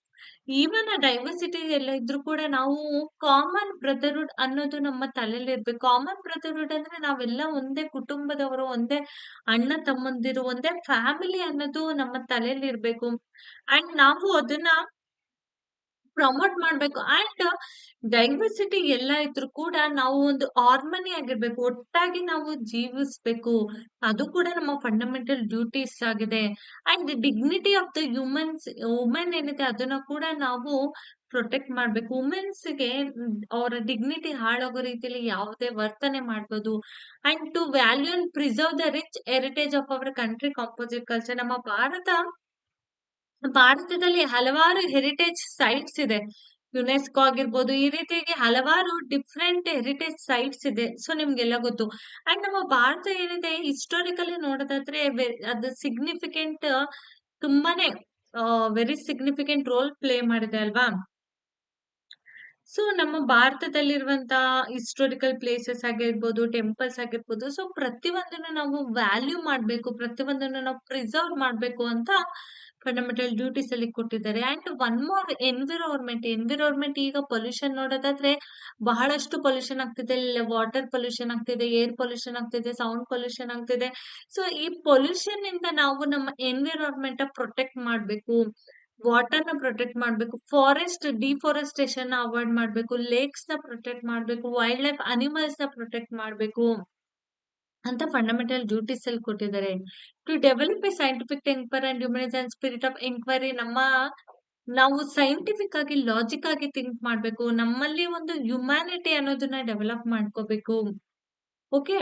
ಈವನ್ ಆ ಡೈವರ್ಸಿಟಿ ಎಲ್ಲ ಇದ್ರೂ ಕೂಡ ನಾವು ಕಾಮನ್ ಬ್ರದರ್ಹುಡ್ ಅನ್ನೋದು ನಮ್ಮ ತಲೆಯಲ್ಲಿ ತಲೆಲಿರ್ಬೇಕು. ಕಾಮನ್ ಬ್ರದರ್ಹುಡ್ ಅಂದ್ರೆ ನಾವೆಲ್ಲ ಒಂದೇ ಕುಟುಂಬದವರು, ಒಂದೇ ಅಣ್ಣ-ತಮ್ಮಂದಿರು, ಒಂದೇ ಫ್ಯಾಮಿಲಿ ಅನ್ನೋದು ನಮ್ಮ ತಲೆಯಲ್ಲಿ ಇರ್ಬೇಕು ಅಂಡ್ ನಾವು ಅದನ್ನ ಪ್ರಮೋಟ್ ಮಾಡ್ಬೇಕು. ಅಂಡ್ ಡೈವರ್ಸಿಟಿ ಎಲ್ಲ ಇದ್ರು ಕೂಡ ನಾವು ಒಂದು ಹಾರ್ಮನಿ ಆಗಿರ್ಬೇಕು. ಒಟ್ಟಾಗಿ ನಾವು ಜೀವಿಸ್ಬೇಕು. ಅದು ಕೂಡ ನಮ್ಮ ಫಂಡಮೆಂಟಲ್ ಡ್ಯೂಟೀಸ್ ಆಗಿದೆ. And dignity of the humans women ಏನಿದೆ ಅದನ್ನ ಕೂಡ ನಾವು ಪ್ರೊಟೆಕ್ಟ್ ಮಾಡ್ಬೇಕು. ವುಮೆನ್ಸ್‌ಗೆ ಅವರ ಡಿಗ್ನಿಟಿ ಹಾಳಾಗೋ ರೀತಿಯಲ್ಲಿ ಯಾವುದೇ ವರ್ತನೆ ಮಾಡ್ಬೋದು. And to value and preserve the rich heritage of our country composite culture ನಮ್ಮ ಭಾರತ ಭಾರತದಲ್ಲಿ ಹಲವಾರು ಹೆರಿಟೇಜ್ ಸೈಟ್ಸ್ ಇದೆ. ಯುನೆಸ್ಕೋ ಆಗಿರ್ಬೋದು, ಈ ರೀತಿಯಾಗಿ ಹಲವಾರು ಡಿಫ್ರೆಂಟ್ ಹೆರಿಟೇಜ್ ಸೈಟ್ಸ್ ಇದೆ. ಸೊ ನಿಮ್ಗೆಲ್ಲ ಗೊತ್ತು. ಅಂಡ್ ನಮ್ಮ ಭಾರತ ಏನಿದೆ ಹಿಸ್ಟೋರಿಕಲಿ ನೋಡೋದಾದ್ರೆ ಅದು ಸಿಗ್ನಿಫಿಕೆಂಟ್ ತುಂಬಾನೇ ವೆರಿ ಸಿಗ್ನಿಫಿಕೆಂಟ್ ರೋಲ್ ಪ್ಲೇ ಮಾಡಿದೆ ಅಲ್ವಾ? ಸೊ ನಮ್ಮ ಭಾರತದಲ್ಲಿರುವಂತಹ ಹಿಸ್ಟೋರಿಕಲ್ ಪ್ಲೇಸಸ್ ಆಗಿರ್ಬೋದು, ಟೆಂಪಲ್ಸ್ ಆಗಿರ್ಬೋದು, ಸೊ ಪ್ರತಿಯೊಂದನ್ನು ನಾವು ವ್ಯಾಲ್ಯೂ ಮಾಡಬೇಕು ಪ್ರತಿಯೊಂದನ್ನು ನಾವು ಪ್ರಿಸರ್ವ್ ಮಾಡಬೇಕು ಅಂತ ಫಂಡಮೆಂಟಲ್ ಡ್ಯೂಟೀಸ್ ಅಲ್ಲಿ ಕೊಟ್ಟಿದ್ದಾರೆ. And one more environment environment ಈಗ ಪೊಲ್ಯೂಷನ್ ನೋಡೋದಾದ್ರೆ ಬಹಳಷ್ಟು ಪೊಲ್ಯೂಷನ್ ಆಗ್ತಿದೆ. ವಾಟರ್ ಪೊಲ್ಯೂಷನ್ ಆಗ್ತಿದೆ, ಏರ್ ಪೊಲ್ಯೂಷನ್ ಆಗ್ತಿದೆ, ಸೌಂಡ್ ಪೊಲ್ಯೂಷನ್ ಆಗ್ತಿದೆ. ಸೊ ಈ ಪೊಲ್ಯೂಷನ್ ಇಂದ ನಾವು ನಮ್ಮ ಎನ್ವಿರೋನ್ಮೆಂಟ್ ಪ್ರೊಟೆಕ್ಟ್ ಮಾಡಬೇಕು ವಾಟರ್ನ ಪ್ರೊಟೆಕ್ಟ್ ಮಾಡಬೇಕು ಫಾರೆಸ್ಟ್ ಡಿಫಾರೆಸ್ಟೇಷನ್ ಅವಾಯ್ಡ್ ಮಾಡಬೇಕು ಲೇಕ್ಸ್ನ ಪ್ರೊಟೆಕ್ಟ್ ಮಾಡಬೇಕು ವೈಲ್ಡ್ ಲೈಫ್ ಅನಿಮಲ್ಸ್ನ ಪ್ರೊಟೆಕ್ಟ್ ಮಾಡ್ಬೇಕು. ಅಂತ ಫಂಡಮೆಂಟಲ್ ಡ್ಯೂಟೀಸ್ ಅಲ್ಲಿ ಕೊಟ್ಟಿದ್ದಾರೆ. To develop a scientific temper and humanism and spirit of enquiry ನಮ್ಮ ನಾವು ಸೈಂಟಿಫಿಕ್ ಆಗಿ, ಲಾಜಿಕ್ ಆಗಿ ಥಿಂಕ್ ಮಾಡ್ಬೇಕು. ನಮ್ಮಲ್ಲಿ ಒಂದು ಹ್ಯುಮ್ಯಾನಿಟಿ ಅನ್ನೋದನ್ನ ಡೆವಲಪ್ ಮಾಡ್ಕೋಬೇಕು. ಓಕೆ.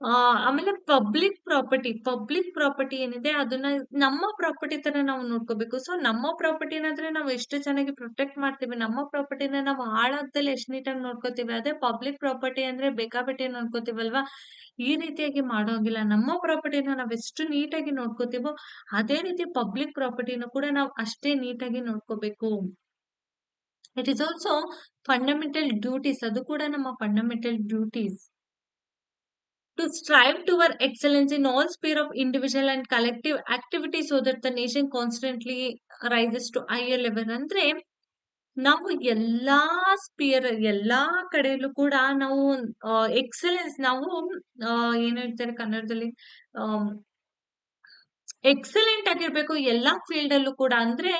ಆಮೇಲೆ ಪಬ್ಲಿಕ್ ಪ್ರಾಪರ್ಟಿ. ಪಬ್ಲಿಕ್ ಪ್ರಾಪರ್ಟಿ ಏನಿದೆ ಅದನ್ನ ನಮ್ಮ ಪ್ರಾಪರ್ಟಿ ತರ ನಾವು ನೋಡ್ಕೋಬೇಕು. ಸೊ ನಮ್ಮ ಪ್ರಾಪರ್ಟಿನಾದ್ರೆ ನಾವು ಎಷ್ಟು ಚೆನ್ನಾಗಿ ಪ್ರೊಟೆಕ್ಟ್ ಮಾಡ್ತೀವಿ. ನಮ್ಮ ಪ್ರಾಪರ್ಟಿನ ನಾವು ಹಾಳಾಗ್ದಲ್ಲಿ ಎಷ್ಟು ನೀಟಾಗಿ ನೋಡ್ಕೋತೀವಿ. ಅದೇ ಪಬ್ಲಿಕ್ ಪ್ರಾಪರ್ಟಿ ಅಂದ್ರೆ ಬೇಕಾಬಿಟ್ಟಿ ನೋಡ್ಕೋತೀವಲ್ವಾ? ಈ ರೀತಿಯಾಗಿ ಮಾಡೋಂಗಿಲ್ಲ ನಮ್ಮ ಪ್ರಾಪರ್ಟಿನ ನಾವು ಎಷ್ಟು ನೀಟಾಗಿ ನೋಡ್ಕೋತೀವೋ, ಅದೇ ರೀತಿ ಪಬ್ಲಿಕ್ ಪ್ರಾಪರ್ಟಿನ ಕೂಡ ನಾವು ಅಷ್ಟೇ ನೀಟಾಗಿ ನೋಡ್ಕೋಬೇಕು. It is also fundamental duties ಅದು ಕೂಡ ನಮ್ಮ fundamental duties. To strive toward excellence in all sphere of individual and collective activity so that the nation constantly rises to higher level ಅಂದ್ರೆ ನಾವು ಎಲ್ಲಾ ಸ್ಪಿಯರ್ ಎಲ್ಲಾ ಕಡೆಯಲ್ಲೂ ಕೂಡ ನಾವು ಎಕ್ಸಲೆನ್ಸ್ ನಾವು ಏನ್ ಹೇಳ್ತಾರೆ ಕನ್ನಡದಲ್ಲಿ ಎಕ್ಸಲೆಂಟ್ ಆಗಿರ್ಬೇಕು ಎಲ್ಲಾ ಫೀಲ್ಡ್ ಅಲ್ಲೂ ಕೂಡ. ಅಂದ್ರೆ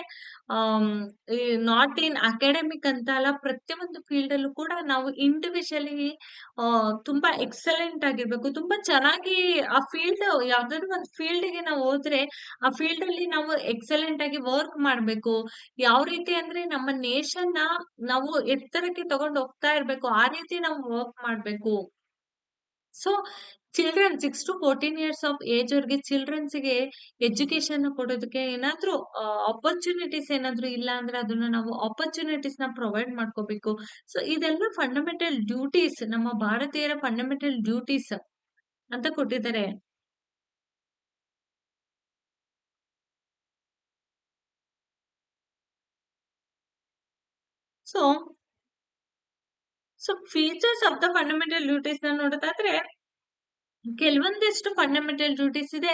ನಾಟ್ ಇನ್ ಅಕಾಡೆಮಿಕ್ ಅಂತ ಅಲ್ಲ. ಪ್ರತಿಯೊಂದು ಫೀಲ್ಡ್ ಅಲ್ಲೂ ಕೂಡ ನಾವು ಇಂಡಿವಿಜುವಲಿ ತುಂಬಾ ಎಕ್ಸಲೆಂಟ್ ಆಗಿರ್ಬೇಕು. ತುಂಬಾ ಚೆನ್ನಾಗಿ ಆ ಫೀಲ್ಡ್, ಯಾವ್ದಾದ್ರು ಒಂದು ಫೀಲ್ಡ್‌ಗೆ ನಾವು ಹೋದ್ರೆ, ಆ ಫೀಲ್ಡ್ ಅಲ್ಲಿ ನಾವು ಎಕ್ಸಲೆಂಟ್ ಆಗಿ ವರ್ಕ್ ಮಾಡ್ಬೇಕು. ಯಾವ ರೀತಿ ಅಂದ್ರೆ ನಮ್ಮ ನೇಷನ್ ನಾವು ಎತ್ತರಕ್ಕೆ ತಗೊಂಡು ಹೋಗ್ತಾ ಇರ್ಬೇಕು. ಆ ರೀತಿ ನಾವು ವರ್ಕ್ ಮಾಡ್ಬೇಕು. So children 6-14 years of age ಅವ್ರಿಗೆ ಚಿಲ್ಡ್ರನ್ಸ್‌ಗೆ ಎಜುಕೇಶನ್ ಕೊಡೋದಕ್ಕೆ ಏನಾದ್ರು ಆಪರ್ಚುನಿಟೀಸ್ ಏನಾದ್ರು ಇಲ್ಲ ಅಂದ್ರೆ ಅದನ್ನ ನಾವು ಆಪರ್ಚುನಿಟೀಸ್‌ನ ಪ್ರೊವೈಡ್ ಮಾಡ್ಕೋಬೇಕು. ಸೊ ಇದೆಲ್ಲ ಫಂಡಮೆಂಟಲ್ ಡ್ಯೂಟೀಸ್ ನಮ್ಮ ಭಾರತೀಯರ ಫಂಡಮೆಂಟಲ್ ಡ್ಯೂಟೀಸ್ ಅಂತ ಕೊಟ್ಟಿದ್ದಾರೆ. So so features of the fundamental ಡ್ಯೂಟೀಸ್ನ ನೋಡೋದಾದ್ರೆ, ಕೆಲವೊಂದಿಷ್ಟು ಫಂಡಮೆಂಟಲ್ ಡ್ಯೂಟೀಸ್ ಇದೆ.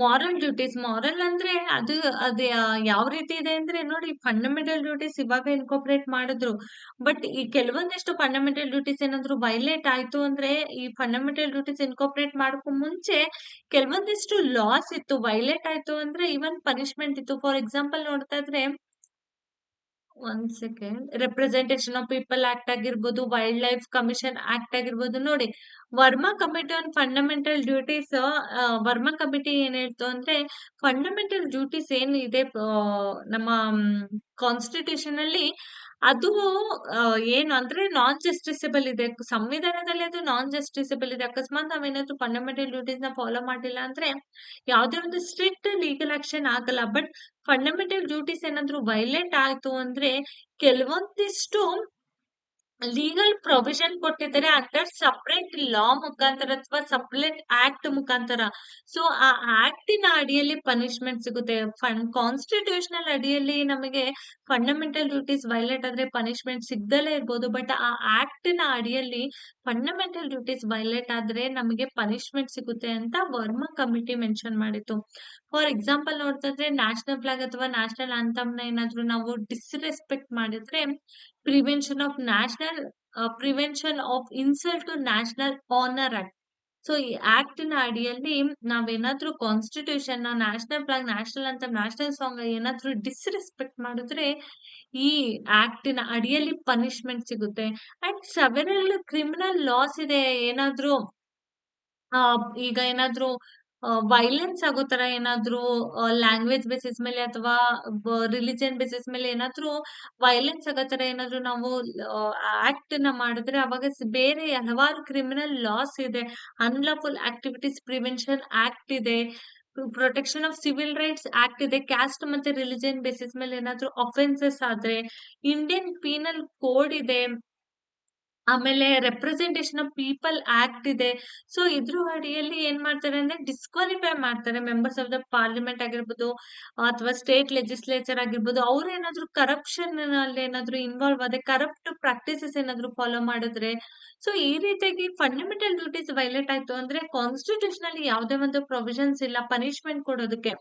ಮಾರಲ್ ಡ್ಯೂಟೀಸ್ ಮಾರಲ್ ಅಂದ್ರೆ ಅದು ಅದು ಯಾವ ರೀತಿ ಇದೆ ಅಂದ್ರೆ ನೋಡಿ ಫಂಡಮೆಂಟಲ್ ಡ್ಯೂಟೀಸ್ ಇವಾಗ ಇನ್ಕೋಪರೇಟ್ ಮಾಡಿದ್ರು. ಬಟ್ ಈ ಕೆಲವೊಂದಿಷ್ಟು ಫಂಡಮೆಂಟಲ್ ಡ್ಯೂಟೀಸ್ ಏನಾದ್ರು ವೈಲೇಟ್ ಆಯ್ತು ಅಂದ್ರೆ, ಈ ಫಂಡಮೆಂಟಲ್ ಡ್ಯೂಟೀಸ್ ಇನ್ಕೋಪರೇಟ್ ಮಾಡಕ್ಕೂ ಮುಂಚೆ ಕೆಲವೊಂದಿಷ್ಟು ಲಾಸ್ ಇತ್ತು. ವೈಲೇಟ್ ಆಯ್ತು ಅಂದ್ರೆ ಈವನ್ ಪನಿಷ್ಮೆಂಟ್ ಇತ್ತು. ಫಾರ್ ಎಕ್ಸಾಂಪಲ್ ನೋಡ್ತಾ ಇದ್ರೆ one second representation of people act ಆಗಿರ್ಬೋದು, ವೈಲ್ಡ್ ಲೈಫ್ ಕಮಿಷನ್ ಆಕ್ಟ್ ಆಗಿರ್ಬೋದು. ನೋಡಿ Verma committee on fundamental duties Verma committee ಏನ್ ಹೇಳ್ತು ಅಂದ್ರೆ ಫಂಡಮೆಂಟಲ್ ಡ್ಯೂಟೀಸ್ ಏನಿದೆ ನಮ್ಮ ಕಾನ್ಸ್ಟಿಟ್ಯೂಷನ್ ಅಲ್ಲಿ ಅದು ಏನು ಅಂದ್ರೆ ನಾನ್ ಜಸ್ಟಿಸಬಲ್ ಇದೆ. ಸಂವಿಧಾನದಲ್ಲಿ ಅದು ನಾನ್ ಜಸ್ಟಿಸಬಲ್ ಇದೆ. ಅಕಸ್ಮಾತ್ ನಾವೇನಾದ್ರೂ ಫಂಡಮೆಂಟಲ್ನ ಫಾಲೋ ಮಾಡಿಲ್ಲ ಅಂದ್ರೆ ಯಾವುದೇ ಒಂದು ಸ್ಟ್ರಿಕ್ಟ್ ಲೀಗಲ್ ಆಕ್ಷನ್ ಆಗಲ್ಲ. ಬಟ್ ಫಂಡಮೆಂಟಲ್ ಡ್ಯೂಟೀಸ್ ಏನಾದ್ರು ವೈಲೇಟ್ ಆಯ್ತು ಅಂದ್ರೆ ಕೆಲವೊಂದಿಷ್ಟು ಲೀಗಲ್ ಪ್ರೊವಿಷನ್ ಕೊಟ್ಟಿದ್ದಾರೆ ಅಂಡರ್ ಸಪ್ರೇಟ್ ಲಾ ಮುಖಾಂತರ ಅಥವಾ ಸಪ್ರೇಟ್ ಆಕ್ಟ್ ಮುಖಾಂತರ. ಸೊ ಆ ಆಕ್ಟಿನ ಅಡಿಯಲ್ಲಿ ಪನಿಷ್ಮೆಂಟ್ ಸಿಗುತ್ತೆ. ಫಂಡ್ ಕಾನ್ಸ್ಟಿಟ್ಯೂಷನಲ್ ಅಡಿಯಲ್ಲಿ ನಮಗೆ ಫಂಡಮೆಂಟಲ್ ಡ್ಯೂಟೀಸ್ ವೈಲೇಟ್ ಆದ್ರೆ ಪನಿಷ್ಮೆಂಟ್ ಸಿಗ್ದಲೇ ಇರ್ಬೋದು. ಬಟ್ ಆ ಆಕ್ಟಿನ ಅಡಿಯಲ್ಲಿ ಫಂಡಮೆಂಟಲ್ ಡ್ಯೂಟೀಸ್ ವೈಲೇಟ್ ಆದ್ರೆ ನಮಗೆ ಪನಿಷ್ಮೆಂಟ್ ಸಿಗುತ್ತೆ ಅಂತ ವರ್ಮಾ ಕಮಿಟಿ ಮೆನ್ಷನ್ ಮಾಡಿತ್ತು. ಫಾರ್ ಎಕ್ಸಾಂಪಲ್ ನೋಡ್ತಾ ಇದ್ರೆ ನ್ಯಾಷನಲ್ ಫ್ಲಾಗ್ ಅಥವಾ ನ್ಯಾಷನಲ್ ಅಂತಮ್ನ ಏನಾದ್ರು ನಾವು ಡಿಸ್‌ರೆಸ್ಪೆಕ್ಟ್ ಮಾಡಿದ್ರೆ prevention of national prevention of insult to national honour act. So ಈ ಆಕ್ಟಿನ ಅಡಿಯಲ್ಲಿ ನಾವೇನಾದ್ರೂ constitution national flag, national anthem national song ಏನಾದ್ರೂ ಡಿಸ್‌ರೆಸ್ಪೆಕ್ಟ್ ಮಾಡಿದ್ರೆ ಈ ಆಕ್ಟಿನ ಅಡಿಯಲ್ಲಿ ಪನಿಷ್ಮೆಂಟ್ ಸಿಗುತ್ತೆ. ಅಂಡ್ ಸೆವೆರಲ್ ಕ್ರಿಮಿನಲ್ ಲಾಸ್ ಇದೆ. ಏನಾದ್ರೂ ಈಗ ಏನಾದ್ರೂ ವೈಲೆನ್ಸ್ ಆಗೋ ತರ ಏನಾದ್ರೂ ಲ್ಯಾಂಗ್ವೇಜ್ ಬೇಸಿಸ್ ಮೇಲೆ ಅಥವಾ ರಿಲಿಜನ್ ಬೇಸಿಸ್ ಮೇಲೆ ಏನಾದ್ರೂ ವೈಲೆನ್ಸ್ ಆಗೋ ತರ ಏನಾದ್ರೂ ನಾವು ಆಕ್ಟ್ನ ಮಾಡಿದ್ರೆ ಅವಾಗ ಬೇರೆ ಹಲವಾರು ಕ್ರಿಮಿನಲ್ ಲಾಸ್ ಇದೆ. ಅನ್‌ಲಾಫುಲ್ ಆಕ್ಟಿವಿಟೀಸ್ ಪ್ರಿವೆನ್ಷನ್ ಆಕ್ಟ್ ಇದೆ. Protection of civil rights act ಇದೆ. ಕ್ಯಾಸ್ಟ್ ಮತ್ತೆ ರಿಲಿಜನ್ ಬೇಸಿಸ್ ಮೇಲೆ ಏನಾದ್ರೂ ಅಫೆನ್ಸಸ್ ಆದ್ರೆ ಇಂಡಿಯನ್ ಪೀನಲ್ ಕೋಡ್ ಇದೆ. ಆಮೇಲೆ ರೆಪ್ರೆಸೆಂಟೇಷನ್ ಆಫ್ ಪೀಪಲ್ ಆಕ್ಟ್ ಇದೆ. ಸೊ ಇದ್ರ ಅಡಿಯಲ್ಲಿ ಏನ್ ಮಾಡ್ತಾರೆ ಅಂದ್ರೆ ಡಿಸ್‌ಕ್ವಾಲಿಫೈ ಮಾಡ್ತಾರೆ ಮೆಂಬರ್ಸ್ ಆಫ್ ದ ಪಾರ್ಲಿಮೆಂಟ್ ಆಗಿರ್ಬೋದು, ಅಥವಾ ಸ್ಟೇಟ್ ಲೆಜಿಸ್ಲೇಚರ್ ಆಗಿರ್ಬೋದು. ಅವ್ರು ಏನಾದ್ರು ಕರಪ್ಷನ್ ಅಲ್ಲಿ ಏನಾದ್ರು ಇನ್ವಾಲ್ವ್ ಆದ್ರೆ ಕರಪ್ಟ್ ಪ್ರಾಕ್ಟೀಸಸ್ ಏನಾದ್ರು ಫಾಲೋ ಮಾಡಿದ್ರೆ ಸೊ ಈ ರೀತಿಯಾಗಿ ಫಂಡಮೆಂಟಲ್ ಡ್ಯೂಟೀಸ್ ವೈಲೇಟ್ ಆಯ್ತು ಅಂದ್ರೆ ಕಾನ್ಸ್ಟಿಟ್ಯೂಷನ್ ಅಲ್ಲಿ ಯಾವುದೇ ಒಂದು ಪ್ರೊವಿಷನ್ಸ್ ಇಲ್ಲ ಪನಿಷ್ಮೆಂಟ್ ಕೊಡೋದಕ್ಕೆ.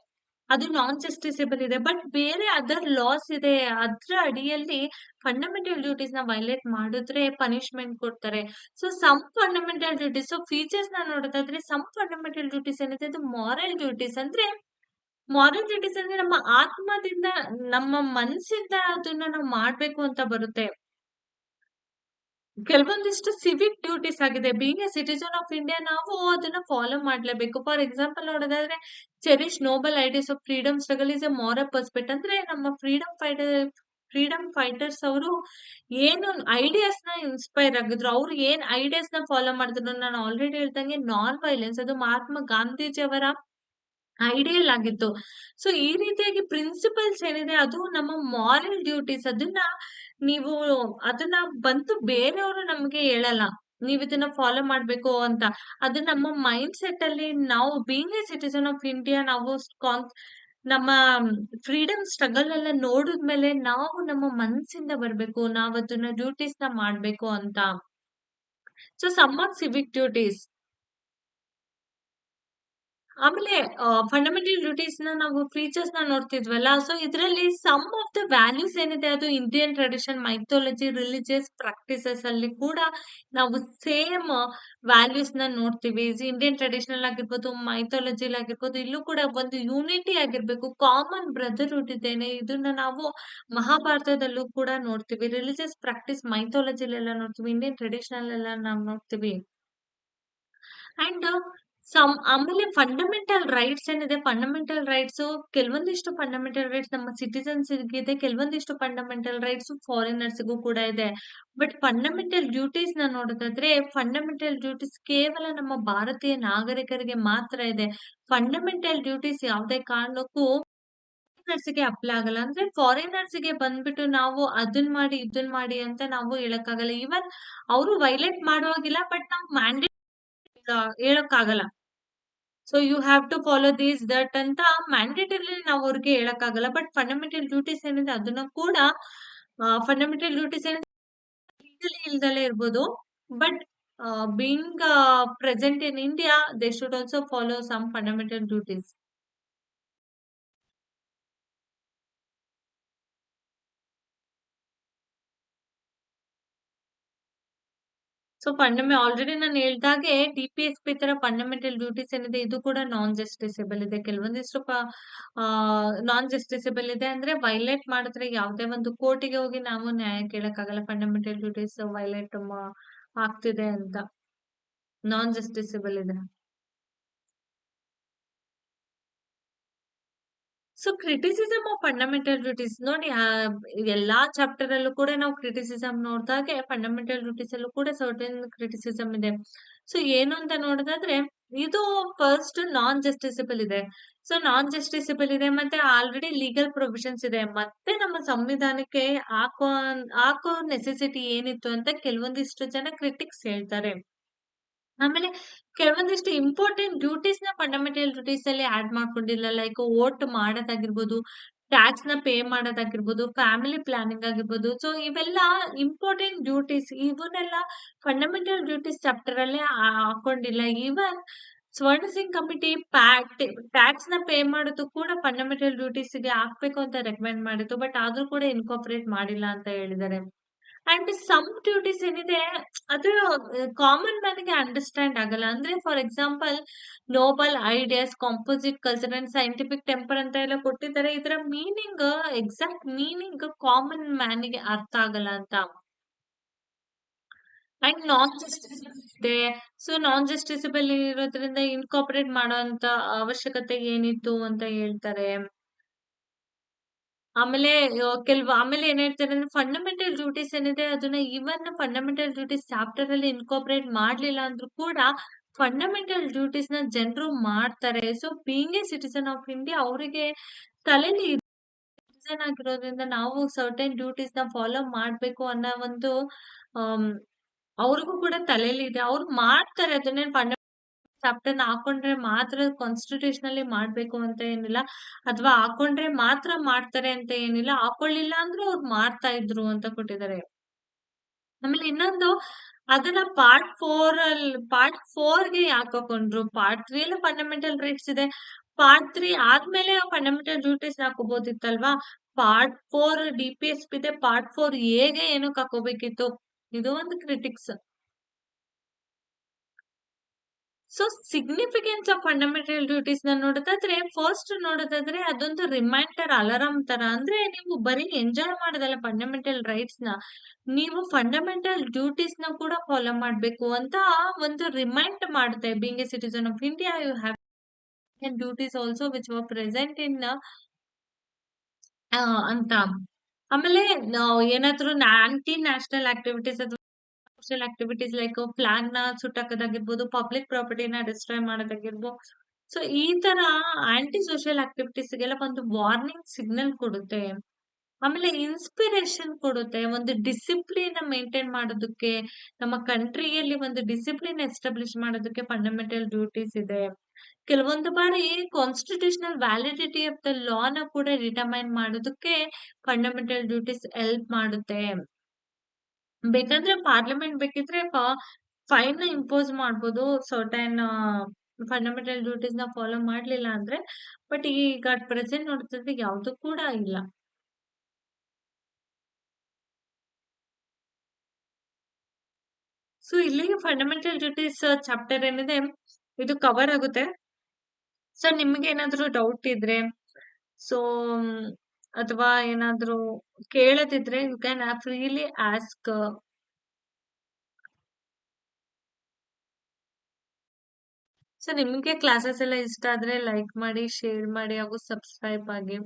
ಅದು ನಾನ್ ಜಸ್ಟಿಸಬಲ್ ಇದೆ. ಬಟ್ ಬೇರೆ ಅದರ್ ಲಾಸ್ ಇದೆ. ಅದ್ರ ಅಡಿಯಲ್ಲಿ ಫಂಡಮೆಂಟಲ್ ಡ್ಯೂಟೀಸ್ನ ವೈಲೇಟ್ ಮಾಡಿದ್ರೆ ಪನಿಷ್ಮೆಂಟ್ ಕೊಡ್ತಾರೆ. So some fundamental duties so ಫೀಚರ್ಸ್ನ ನೋಡೋದಾದ್ರೆ ಸಮ್ ಫಂಡಮೆಂಟಲ್ ಡ್ಯೂಟೀಸ್ ಏನಿದೆ, ಅದು ಮಾರಲ್ ಡ್ಯೂಟೀಸ್ ಅಂದ್ರೆ ಮಾರಲ್ ಡ್ಯೂಟೀಸ್ ಅಂದ್ರೆ ನಮ್ಮ ಆತ್ಮದಿಂದ, ನಮ್ಮ ಮನಸ್ಸಿಂದ ಅದನ್ನ ನಾವು ಮಾಡ್ಬೇಕು ಅಂತ ಬರುತ್ತೆ. ಕೆಲವೊಂದಿಷ್ಟು ಸಿವಿಕ್ ಡ್ಯೂಟೀಸ್ ಆಗಿದೆ. Being a citizen of India ನಾವು ಅದನ್ನ ಫಾಲೋ ಮಾಡ್ಲೇಬೇಕು. ಫಾರ್ ಎಕ್ಸಾಂಪಲ್ ನೋಡೋದಾದ್ರೆ cherish noble ideas of freedom struggle is a moral perspective ಅಂದ್ರೆ ನಮ್ಮ ಫ್ರೀಡಮ್ ಫೈಟರ್ ಫ್ರೀಡಮ್ ಫೈಟರ್ಸ್ ಅವರು ಏನು ಐಡಿಯಾಸ್ನ ಇನ್ಸ್ಪೈರ್ ಆಗಿದ್ರು. ಅವ್ರು ಏನ್ ಐಡಿಯಾಸ್ನ ಫಾಲೋ ಮಾಡಿದ್ರು ನಾನು ಆಲ್ರೆಡಿ ಹೇಳ್ದಂಗೆ ನಾನ್ ವೈಲೆನ್ಸ್ ಅದು ಮಹಾತ್ಮ ಗಾಂಧೀಜಿ ಅವರ ಐಡಿಯಲ್ ಆಗಿತ್ತು. ಸೊ ಈ ರೀತಿಯಾಗಿ ಪ್ರಿನ್ಸಿಪಲ್ಸ್ ಏನಿದೆ, ಅದು ನಮ್ಮ ಮಾರಲ್ ಡ್ಯೂಟೀಸ್ ಅದನ್ನ ನೀವು ಅದನ್ನ ಬಂತು ಬೇರೆಯವರು ನಮ್ಗೆ ಹೇಳಲ್ಲ. ನೀವಿದನ್ನ ಫಾಲೋ ಮಾಡ್ಬೇಕು ಅಂತ. ಅದು ನಮ್ಮ ಮೈಂಡ್ ಸೆಟ್ ಅಲ್ಲಿ ನಾವು being a citizen of India ನಾವು ನಮ್ಮ ಫ್ರೀಡಮ್ ಸ್ಟ್ರಗಲ್ ಎಲ್ಲ ನೋಡಿದ್ಮೇಲೆ ನಾವು ನಮ್ಮ ಮನಸ್ಸಿಂದ ಬರ್ಬೇಕು. ನಾವು ಅದನ್ನ ನ ಮಾಡ್ಬೇಕು ಅಂತ. So some of civic duties. ಆಮೇಲೆ ಫಂಡಮೆಂಟಲ್ ಡ್ಯೂಟೀಸ್ನ ನಾವು ಫೀಚರ್ಸ್ನ ನೋಡ್ತಿದ್ವಲ್ಲ. ಸೊ ಇದ್ರಲ್ಲಿ ಸಮ್ ಆಫ್ ದ ವ್ಯಾಲ್ಯೂಸ್ ಏನಿದೆ ಅದು Indian tradition, mythology, religious practices ಅಲ್ಲಿ ಕೂಡ ನಾವು ಸೇಮ್ ವ್ಯಾಲ್ಯೂಸ್ನ ನೋಡ್ತೀವಿ. ಇಂಡಿಯನ್ ಟ್ರೆಡಿಷನಲ್ ಆಗಿರ್ಬೋದು, ಮೈಥಾಲಜಿ ಆಗಿರ್ಬೋದು ಇಲ್ಲೂ ಕೂಡ ಒಂದು ಯೂನಿಟಿ ಆಗಿರ್ಬೇಕು. ಕಾಮನ್ ಬ್ರದರ್‌ಹುಡ್ ಇದೇನೆ ಇದನ್ನ ನಾವು ಮಹಾಭಾರತದಲ್ಲೂ ಕೂಡ ನೋಡ್ತೀವಿ. ರಿಲಿಜಿಯಸ್ ಪ್ರಾಕ್ಟಿಸ್ ಮೈಥಾಲಜಿಲೆಲ್ಲ ನೋಡ್ತೀವಿ. ಇಂಡಿಯನ್ ಟ್ರೆಡಿಷನಲ್ ಎಲ್ಲ ನಾವು ನೋಡ್ತೀವಿ. ಅಂಡ್ ಸಮ್ ಆಮೇಲೆ ಫಂಡಮೆಂಟಲ್ ರೈಟ್ಸ್ ಏನಿದೆ? ಫಂಡಮೆಂಟಲ್ ರೈಟ್ಸ್ ಕೆಲವೊಂದಿಷ್ಟು ಫಂಡಮೆಂಟಲ್ ರೈಟ್ಸ್ ನಮ್ಮ ಸಿಟಿಸನ್ಸ್ ಇದೆ ಕೆಲವೊಂದಿಷ್ಟು ಫಂಡಮೆಂಟಲ್ ರೈಟ್ಸ್ ಫಾರಿನರ್ಸ್ಗೂ ಕೂಡ ಇದೆ. ಬಟ್ ಫಂಡಮೆಂಟಲ್ ಡ್ಯೂಟೀಸ್ನ ನೋಡೋದಾದ್ರೆ ಫಂಡಮೆಂಟಲ್ ಡ್ಯೂಟೀಸ್ ಕೇವಲ ನಮ್ಮ ಭಾರತೀಯ ನಾಗರಿಕರಿಗೆ ಮಾತ್ರ ಇದೆ. ಫಂಡಮೆಂಟಲ್ ಡ್ಯೂಟೀಸ್ ಯಾವುದೇ ಕಾರಣಕ್ಕೂ ಗೆ ಅಪ್ಲೈ ಆಗಲ್ಲ. ಅಂದ್ರೆ ಫಾರಿನರ್ಸ್ಗೆ ಬಂದ್ಬಿಟ್ಟು ನಾವು ಅದನ್ ಮಾಡಿ, ಇದನ್ ಮಾಡಿ ಅಂತ ನಾವು ಹೇಳಕ್ಕಾಗಲ್ಲ. ಈವನ್ ಅವರು ವೈಲೇಟ್ ಮಾಡುವಾಗಿಲ್ಲ ಬಟ್ ನಾವು ಮ್ಯಾಂಡೇಟ್ ಹೇಳಕ್ಕಾಗಲ್ಲ. So you have to follow these that ಅಂತ ಮ್ಯಾಂಡೇಟರಿ ನಾವು ಅವ್ರಿಗೆ ಹೇಳಕ್ಕಾಗಲ್ಲ. ಬಟ್ ಫಂಡಮೆಂಟಲ್ ಡ್ಯೂಟೀಸ್ ಏನಿದೆ ಅದನ್ನ ಕೂಡ ಫಂಡಮೆಂಟಲ್ ಡ್ಯೂಟೀಸ್ ಏನಿದೆ ಇಲ್ದಲೇ ಇರ್ಬೋದು. But being present in India they should also follow some fundamental duties so fundamental already ನಾನು ಹೇಳ್ದಾಗೆ ಡಿ-ಪಿ-ಎಸ್-ಪಿ ತರ ಫಂಡಮೆಂಟಲ್ ಡ್ಯೂಟೀಸ್ ಏನಿದೆ, ಇದು ಕೂಡ ನಾನ್ ಜಸ್ಟಿಸಬಲ್ ಇದೆ. ಕೆಲವೊಂದಿಷ್ಟು ಪ ನಾನ್ ಜಸ್ಟಿಸಬಲ್ ಇದೆ ಅಂದ್ರೆ ವೈಲೇಟ್ ಮಾಡಿದ್ರೆ ಯಾವುದೇ ಒಂದು ಕೋರ್ಟಿಗೆ ಹೋಗಿ ನಾವು ನ್ಯಾಯ ಕೇಳಕ್ಕಾಗಲ್ಲ ಫಂಡಮೆಂಟಲ್ ಡ್ಯೂಟೀಸ್ ವೈಲೇಟ್ ಆಗ್ತಿದೆ ಅಂತ. ನಾನ್ ಜಸ್ಟಿಸಬಲ್ ಇದೆ. So criticism of fundamental duties ನೋಡಿ ಎಲ್ಲಾ ಚಾಪ್ಟರ್ ಅಲ್ಲೂ ಕೂಡ ನಾವು ಕ್ರಿಟಿಸಿಸಮ್ ನೋಡಿದಾಗೆ ಫಂಡಮೆಂಟಲ್ ಡ್ಯೂಟೀಸ್ ಅಲ್ಲೂ ಕೂಡ ಸರ್ಟನ್ ಕ್ರಿಟಿಸಿಸಮ್ ಇದೆ. ಸೊ ಏನು ಅಂತ ನೋಡೋದಾದ್ರೆ, ಇದು ಫಸ್ಟ್ ನಾನ್ ಜಸ್ಟಿಸಬಲ್ ಇದೆ. ಸೊ ನಾನ್ ಜಸ್ಟಿಸಬಲ್ ಇದೆ ಮತ್ತೆ ಆಲ್ರೆಡಿ ಲೀಗಲ್ ಪ್ರೊವಿಷನ್ಸ್ ಇದೆ. ಮತ್ತೆ ನಮ್ಮ ಸಂವಿಧಾನಕ್ಕೆ ಹಾಕೋ ಹಾಕೋ ನೆಸೆಸಿಟಿ ಏನಿತ್ತು ಅಂತ ಕೆಲವೊಂದಿಷ್ಟು ಜನ ಕ್ರಿಟಿಕ್ಸ್ ಹೇಳ್ತಾರೆ. ಆಮೇಲೆ ಕೆಲವೊಂದಿಷ್ಟು ಇಂಪಾರ್ಟೆಂಟ್ ಡ್ಯೂಟೀಸ್ನ ಫಂಡಮೆಂಟಲ್ ಡ್ಯೂಟೀಸ್ ಅಲ್ಲಿ ಆಡ್ ಮಾಡ್ಕೊಂಡಿಲ್ಲ ಲೈಕ್ ವೋಟ್ ಮಾಡೋದಾಗಿರ್ಬೋದು ಟ್ಯಾಕ್ಸ್ನ ಪೇ ಮಾಡೋದಾಗಿರ್ಬೋದು ಫ್ಯಾಮಿಲಿ ಪ್ಲಾನಿಂಗ್ ಆಗಿರ್ಬೋದು. ಸೊ ಇವೆಲ್ಲ ಇಂಪಾರ್ಟೆಂಟ್ ಡ್ಯೂಟೀಸ್ ಇವನ್ನೆಲ್ಲ ಫಂಡಮೆಂಟಲ್ ಡ್ಯೂಟೀಸ್ ಚಾಪ್ಟರ್ ಅಲ್ಲಿ ಹಾಕೊಂಡಿಲ್ಲ. Even Swaran Singh committee ಟ್ಯಾಕ್ಸ್ನ pay ಮಾಡೋದು ಕೂಡ ಫಂಡಮೆಂಟಲ್ ಡ್ಯೂಟೀಸ್ಗೆ ಹಾಕ್ಬೇಕು ಅಂತ ರೆಕಮೆಂಡ್ ಮಾಡಿತ್ತು ಬಟ್ ಆದ್ರೂ ಕೂಡ ಇನ್ಕಾಪರೇಟ್ ಮಾಡಿಲ್ಲ ಅಂತ ಹೇಳಿದ್ದಾರೆ. ಅಂಡ್ ಸಮ್ ಡ್ಯೂಟೀಸ್ ಏನಿದೆ ಅದು ಕಾಮನ್ ಮ್ಯಾನ್‌ಗೆ ಅಂಡರ್‌ಸ್ಟ್ಯಾಂಡ್ ಆಗಲ್ಲ. ಅಂದ್ರೆ for example noble ideas, composite culture and scientific temper ಅಂತ ಎಲ್ಲ ಕೊಟ್ಟಿದ್ದಾರೆ. ಇದರ ಮೀನಿಂಗ್ ಎಕ್ಸಾಕ್ಟ್ ಮೀನಿಂಗ್ ಕಾಮನ್ ಮ್ಯಾನಿಗೆ ಅರ್ಥ ಆಗಲ್ಲ ಅಂತ. ಅಂಡ್ ನಾನ್ ಜಸ್ಟಿಸಬಲ್ ಇದೆ. ಸೊ ನಾನ್ ಜಸ್ಟಿಸಬಲ್ ಇರೋದ್ರಿಂದ ಇನ್ಕಾಪರೇಟ್ ಮಾಡೋ ಅಂತ ಅವಶ್ಯಕತೆ ಏನಿತ್ತು ಅಂತ ಹೇಳ್ತಾರೆ. ಆಮೇಲೆ ಕೆಲವು, ಆಮೇಲೆ ಏನ್ ಹೇಳ್ತಾರೆ ಅಂದ್ರೆ ಫಂಡಮೆಂಟಲ್ ಡ್ಯೂಟೀಸ್ ಏನಿದೆ ಅದನ್ನ ಈವನ್ ಫಂಡಮೆಂಟಲ್ ಡ್ಯೂಟೀಸ್ ಚಾಪ್ಟರ್ ಅಲ್ಲಿ ಇನ್ಕೋಪರೇಟ್ ಮಾಡ್ಲಿಲ್ಲ ಅಂದ್ರೂ ಕೂಡ ಫಂಡಮೆಂಟಲ್ ಡ್ಯೂಟೀಸ್ನ ಜನರು ಮಾಡ್ತಾರೆ. So being a citizen of India ಅವರಿಗೆ ತಲೆಲಿ ಸಿಟಿಸನ್ ಆಗಿರೋದ್ರಿಂದ ನಾವು ಸರ್ಟನ್ ಡ್ಯೂಟೀಸ್ನ ಫಾಲೋ ಮಾಡ್ಬೇಕು ಅನ್ನೋ ಒಂದು ಅವ್ರಿಗೂ ಕೂಡ ತಲೆಲಿ ಇದೆ. ಅವ್ರು ಮಾಡ್ತಾರೆ ಅದನ್ನೇ ಫಂಡ ಚಾಪ್ಟರ್‌ನ ಹಾಕೊಂಡ್ರೆ ಮಾತ್ರ ಕಾನ್ಸ್ಟಿಟ್ಯೂಷನಲ್ಲಿ ಮಾಡ್ಬೇಕು ಅಂತ ಏನಿಲ್ಲ. ಅಥವಾ ಹಾಕೊಂಡ್ರೆ ಮಾತ್ರ ಮಾಡ್ತಾರೆ ಅಂತ ಏನಿಲ್ಲ. ಹಾಕೊಳ್ಳಿಲ್ಲ ಅಂದ್ರೆ ಅವ್ರು ಮಾಡ್ತಾ ಇದ್ರು ಅಂತ ಕೊಟ್ಟಿದ್ದಾರೆ. ಆಮೇಲೆ ಇನ್ನೊಂದು, ಅದನ್ನ ಪಾರ್ಟ್ ಫೋರ್ ಅಲ್ಲಿ ಪಾರ್ಟ್ ಫೋರ್‌ಗೆ ಯಾಕೆ ಹಾಕೊಂಡ್ರು? ಪಾರ್ಟ್ ತ್ರೀ ಅಲ್ಲಿ ಫಂಡಮೆಂಟಲ್ ರೈಟ್ಸ್ ಇದೆ. ಪಾರ್ಟ್ ತ್ರೀ ಆದ್ಮೇಲೆ ಫಂಡಮೆಂಟಲ್ ಡ್ಯೂಟೀಸ್ ಹಾಕೋಬಹುದಿತ್ತಲ್ವಾ? ಪಾರ್ಟ್ ಫೋರ್ ಡಿ-ಪಿ-ಎಸ್-ಪಿ ಇದೆ. ಪಾರ್ಟ್ ಫೋರ್ ಹೇಗೆ ಏನಕ್ಕೆ ಹಾಕೋಬೇಕಿತ್ತು? ಇದು ಒಂದು critics. So significance of fundamental ಡ್ಯೂಟೀಸ್ನ ನೋಡೋದಾದ್ರೆ ಫಸ್ಟ್ ನೋಡೋದಾದ್ರೆ ಅದೊಂದು ರಿಮೈಂಡರ್ ಅಲಾರಾಮ್ ತರ. ಅಂದ್ರೆ ನೀವು ಬರೀ ಎಂಜಾಯ್ ಮಾಡೋದಲ್ಲ ಫಂಡಮೆಂಟಲ್ ರೈಟ್ಸ್ನ. ನೀವು ಫಂಡಮೆಂಟಲ್ ಡ್ಯೂಟೀಸ್ನ ಕೂಡ ಫಾಲೋ ಮಾಡಬೇಕು ಅಂತ ಒಂದು ರಿಮೈಂಡ್ ಮಾಡುತ್ತೆ. Being a citizen of India you have duties also which were present in ಅಂತ ಆಮೇಲೆ ಏನಾದ್ರು ಆಂಟಿ ನ್ಯಾಷನಲ್ ಆಕ್ಟಿವಿಟೀಸ್ ಅಥವಾ ಸೋಷಿಯಲ್ ಆಕ್ಟಿವಿಟೀಸ್ ಲೈಕ್ ಫ್ಲಾಗ್ನ ಸುಟ್ಟಾಕೋದಾಗಿರ್ಬೋದು ಪಬ್ಲಿಕ್ ಪ್ರಾಪರ್ಟಿನ ಡಿಸ್ಟ್ರಾಯ್ ಮಾಡೋದಾಗಿರ್ಬೋದು ಸೊ ಈ ತರ ಆಂಟಿ ಸೋಷಿಯಲ್ ಆಕ್ಟಿವಿಟೀಸ್ ಗೆಲ್ಲ ಒಂದು ವಾರ್ನಿಂಗ್ ಸಿಗ್ನಲ್ ಕೊಡುತ್ತೆ. ಆಮೇಲೆ ಇನ್ಸ್ಪಿರೇಷನ್ ಕೊಡುತ್ತೆ. ಒಂದು ಡಿಸಿಪ್ಲಿನ್ ಮೇಂಟೈನ್ ಮಾಡೋದಕ್ಕೆ, ನಮ್ಮ ಕಂಟ್ರಿಯಲ್ಲಿ ಒಂದು ಡಿಸಿಪ್ಲಿನ್ ಎಸ್ಟಾಬ್ಲಿಷ್ ಮಾಡೋದಕ್ಕೆ ಫಂಡಮೆಂಟಲ್ ಡ್ಯೂಟೀಸ್ ಇದೆ. ಕೆಲವೊಂದು ಬಾರಿ ಕಾನ್ಸ್ಟಿಟ್ಯೂಷನಲ್ ವ್ಯಾಲಿಡಿಟಿ ಆಫ್ ದ ಲಾನ ಕೂಡ ಡಿಟರ್ಮೈನ್ ಮಾಡೋದಕ್ಕೆ ಫಂಡಮೆಂಟಲ್ ಡ್ಯೂಟೀಸ್ ಹೆಲ್ಪ್ ಮಾಡುತ್ತೆ. ಬೇಕಂದ್ರೆ ಪಾರ್ಲಿಮೆಂಟ್ ಬೇಕಿದ್ರೆ ಫೈನ್ ಇಂಪೋಸ್ ಮಾಡ್ಬೋದು. ಸರ್ಟೈನ್ ಫಂಡಮೆಂಟಲ್ ಡ್ಯೂಟೀಸ್ನ ಫಾಲೋ ಮಾಡ್ಲಿಲ್ಲ ಅಂದ್ರೆ ಬಟ್ ಈಗ ಅಟ್ ಪ್ರೆಸೆಂಟ್ ನೋಡ್ತಿದ್ರೆ ಯಾವ್ದು ಕೂಡ ಇಲ್ಲ. ಸೊ ಇಲ್ಲಿಗೆ ಫಂಡಮೆಂಟಲ್ ಡ್ಯೂಟೀಸ್ ಚಾಪ್ಟರ್ ಏನಿದೆ, ಇದು ಕವರ್ ಆಗುತ್ತೆ. ಸೊ ನಿಮ್ಗೆ ಏನಾದ್ರು ಡೌಟ್ ಇದ್ರೆ ಸೊ ಅಥವಾ ಏನಾದ್ರು ಕೇಳದಿದ್ರೆ you can freely ask so ನಿಮ್ಗೆ ಕ್ಲಾಸಸ್ ಎಲ್ಲ ಇಷ್ಟ ಆದ್ರೆ ಲೈಕ್ ಮಾಡಿ, ಶೇರ್ ಮಾಡಿ ಹಾಗೂ ಸಬ್ಸ್ಕ್ರೈಬ್ ಆಗಿ.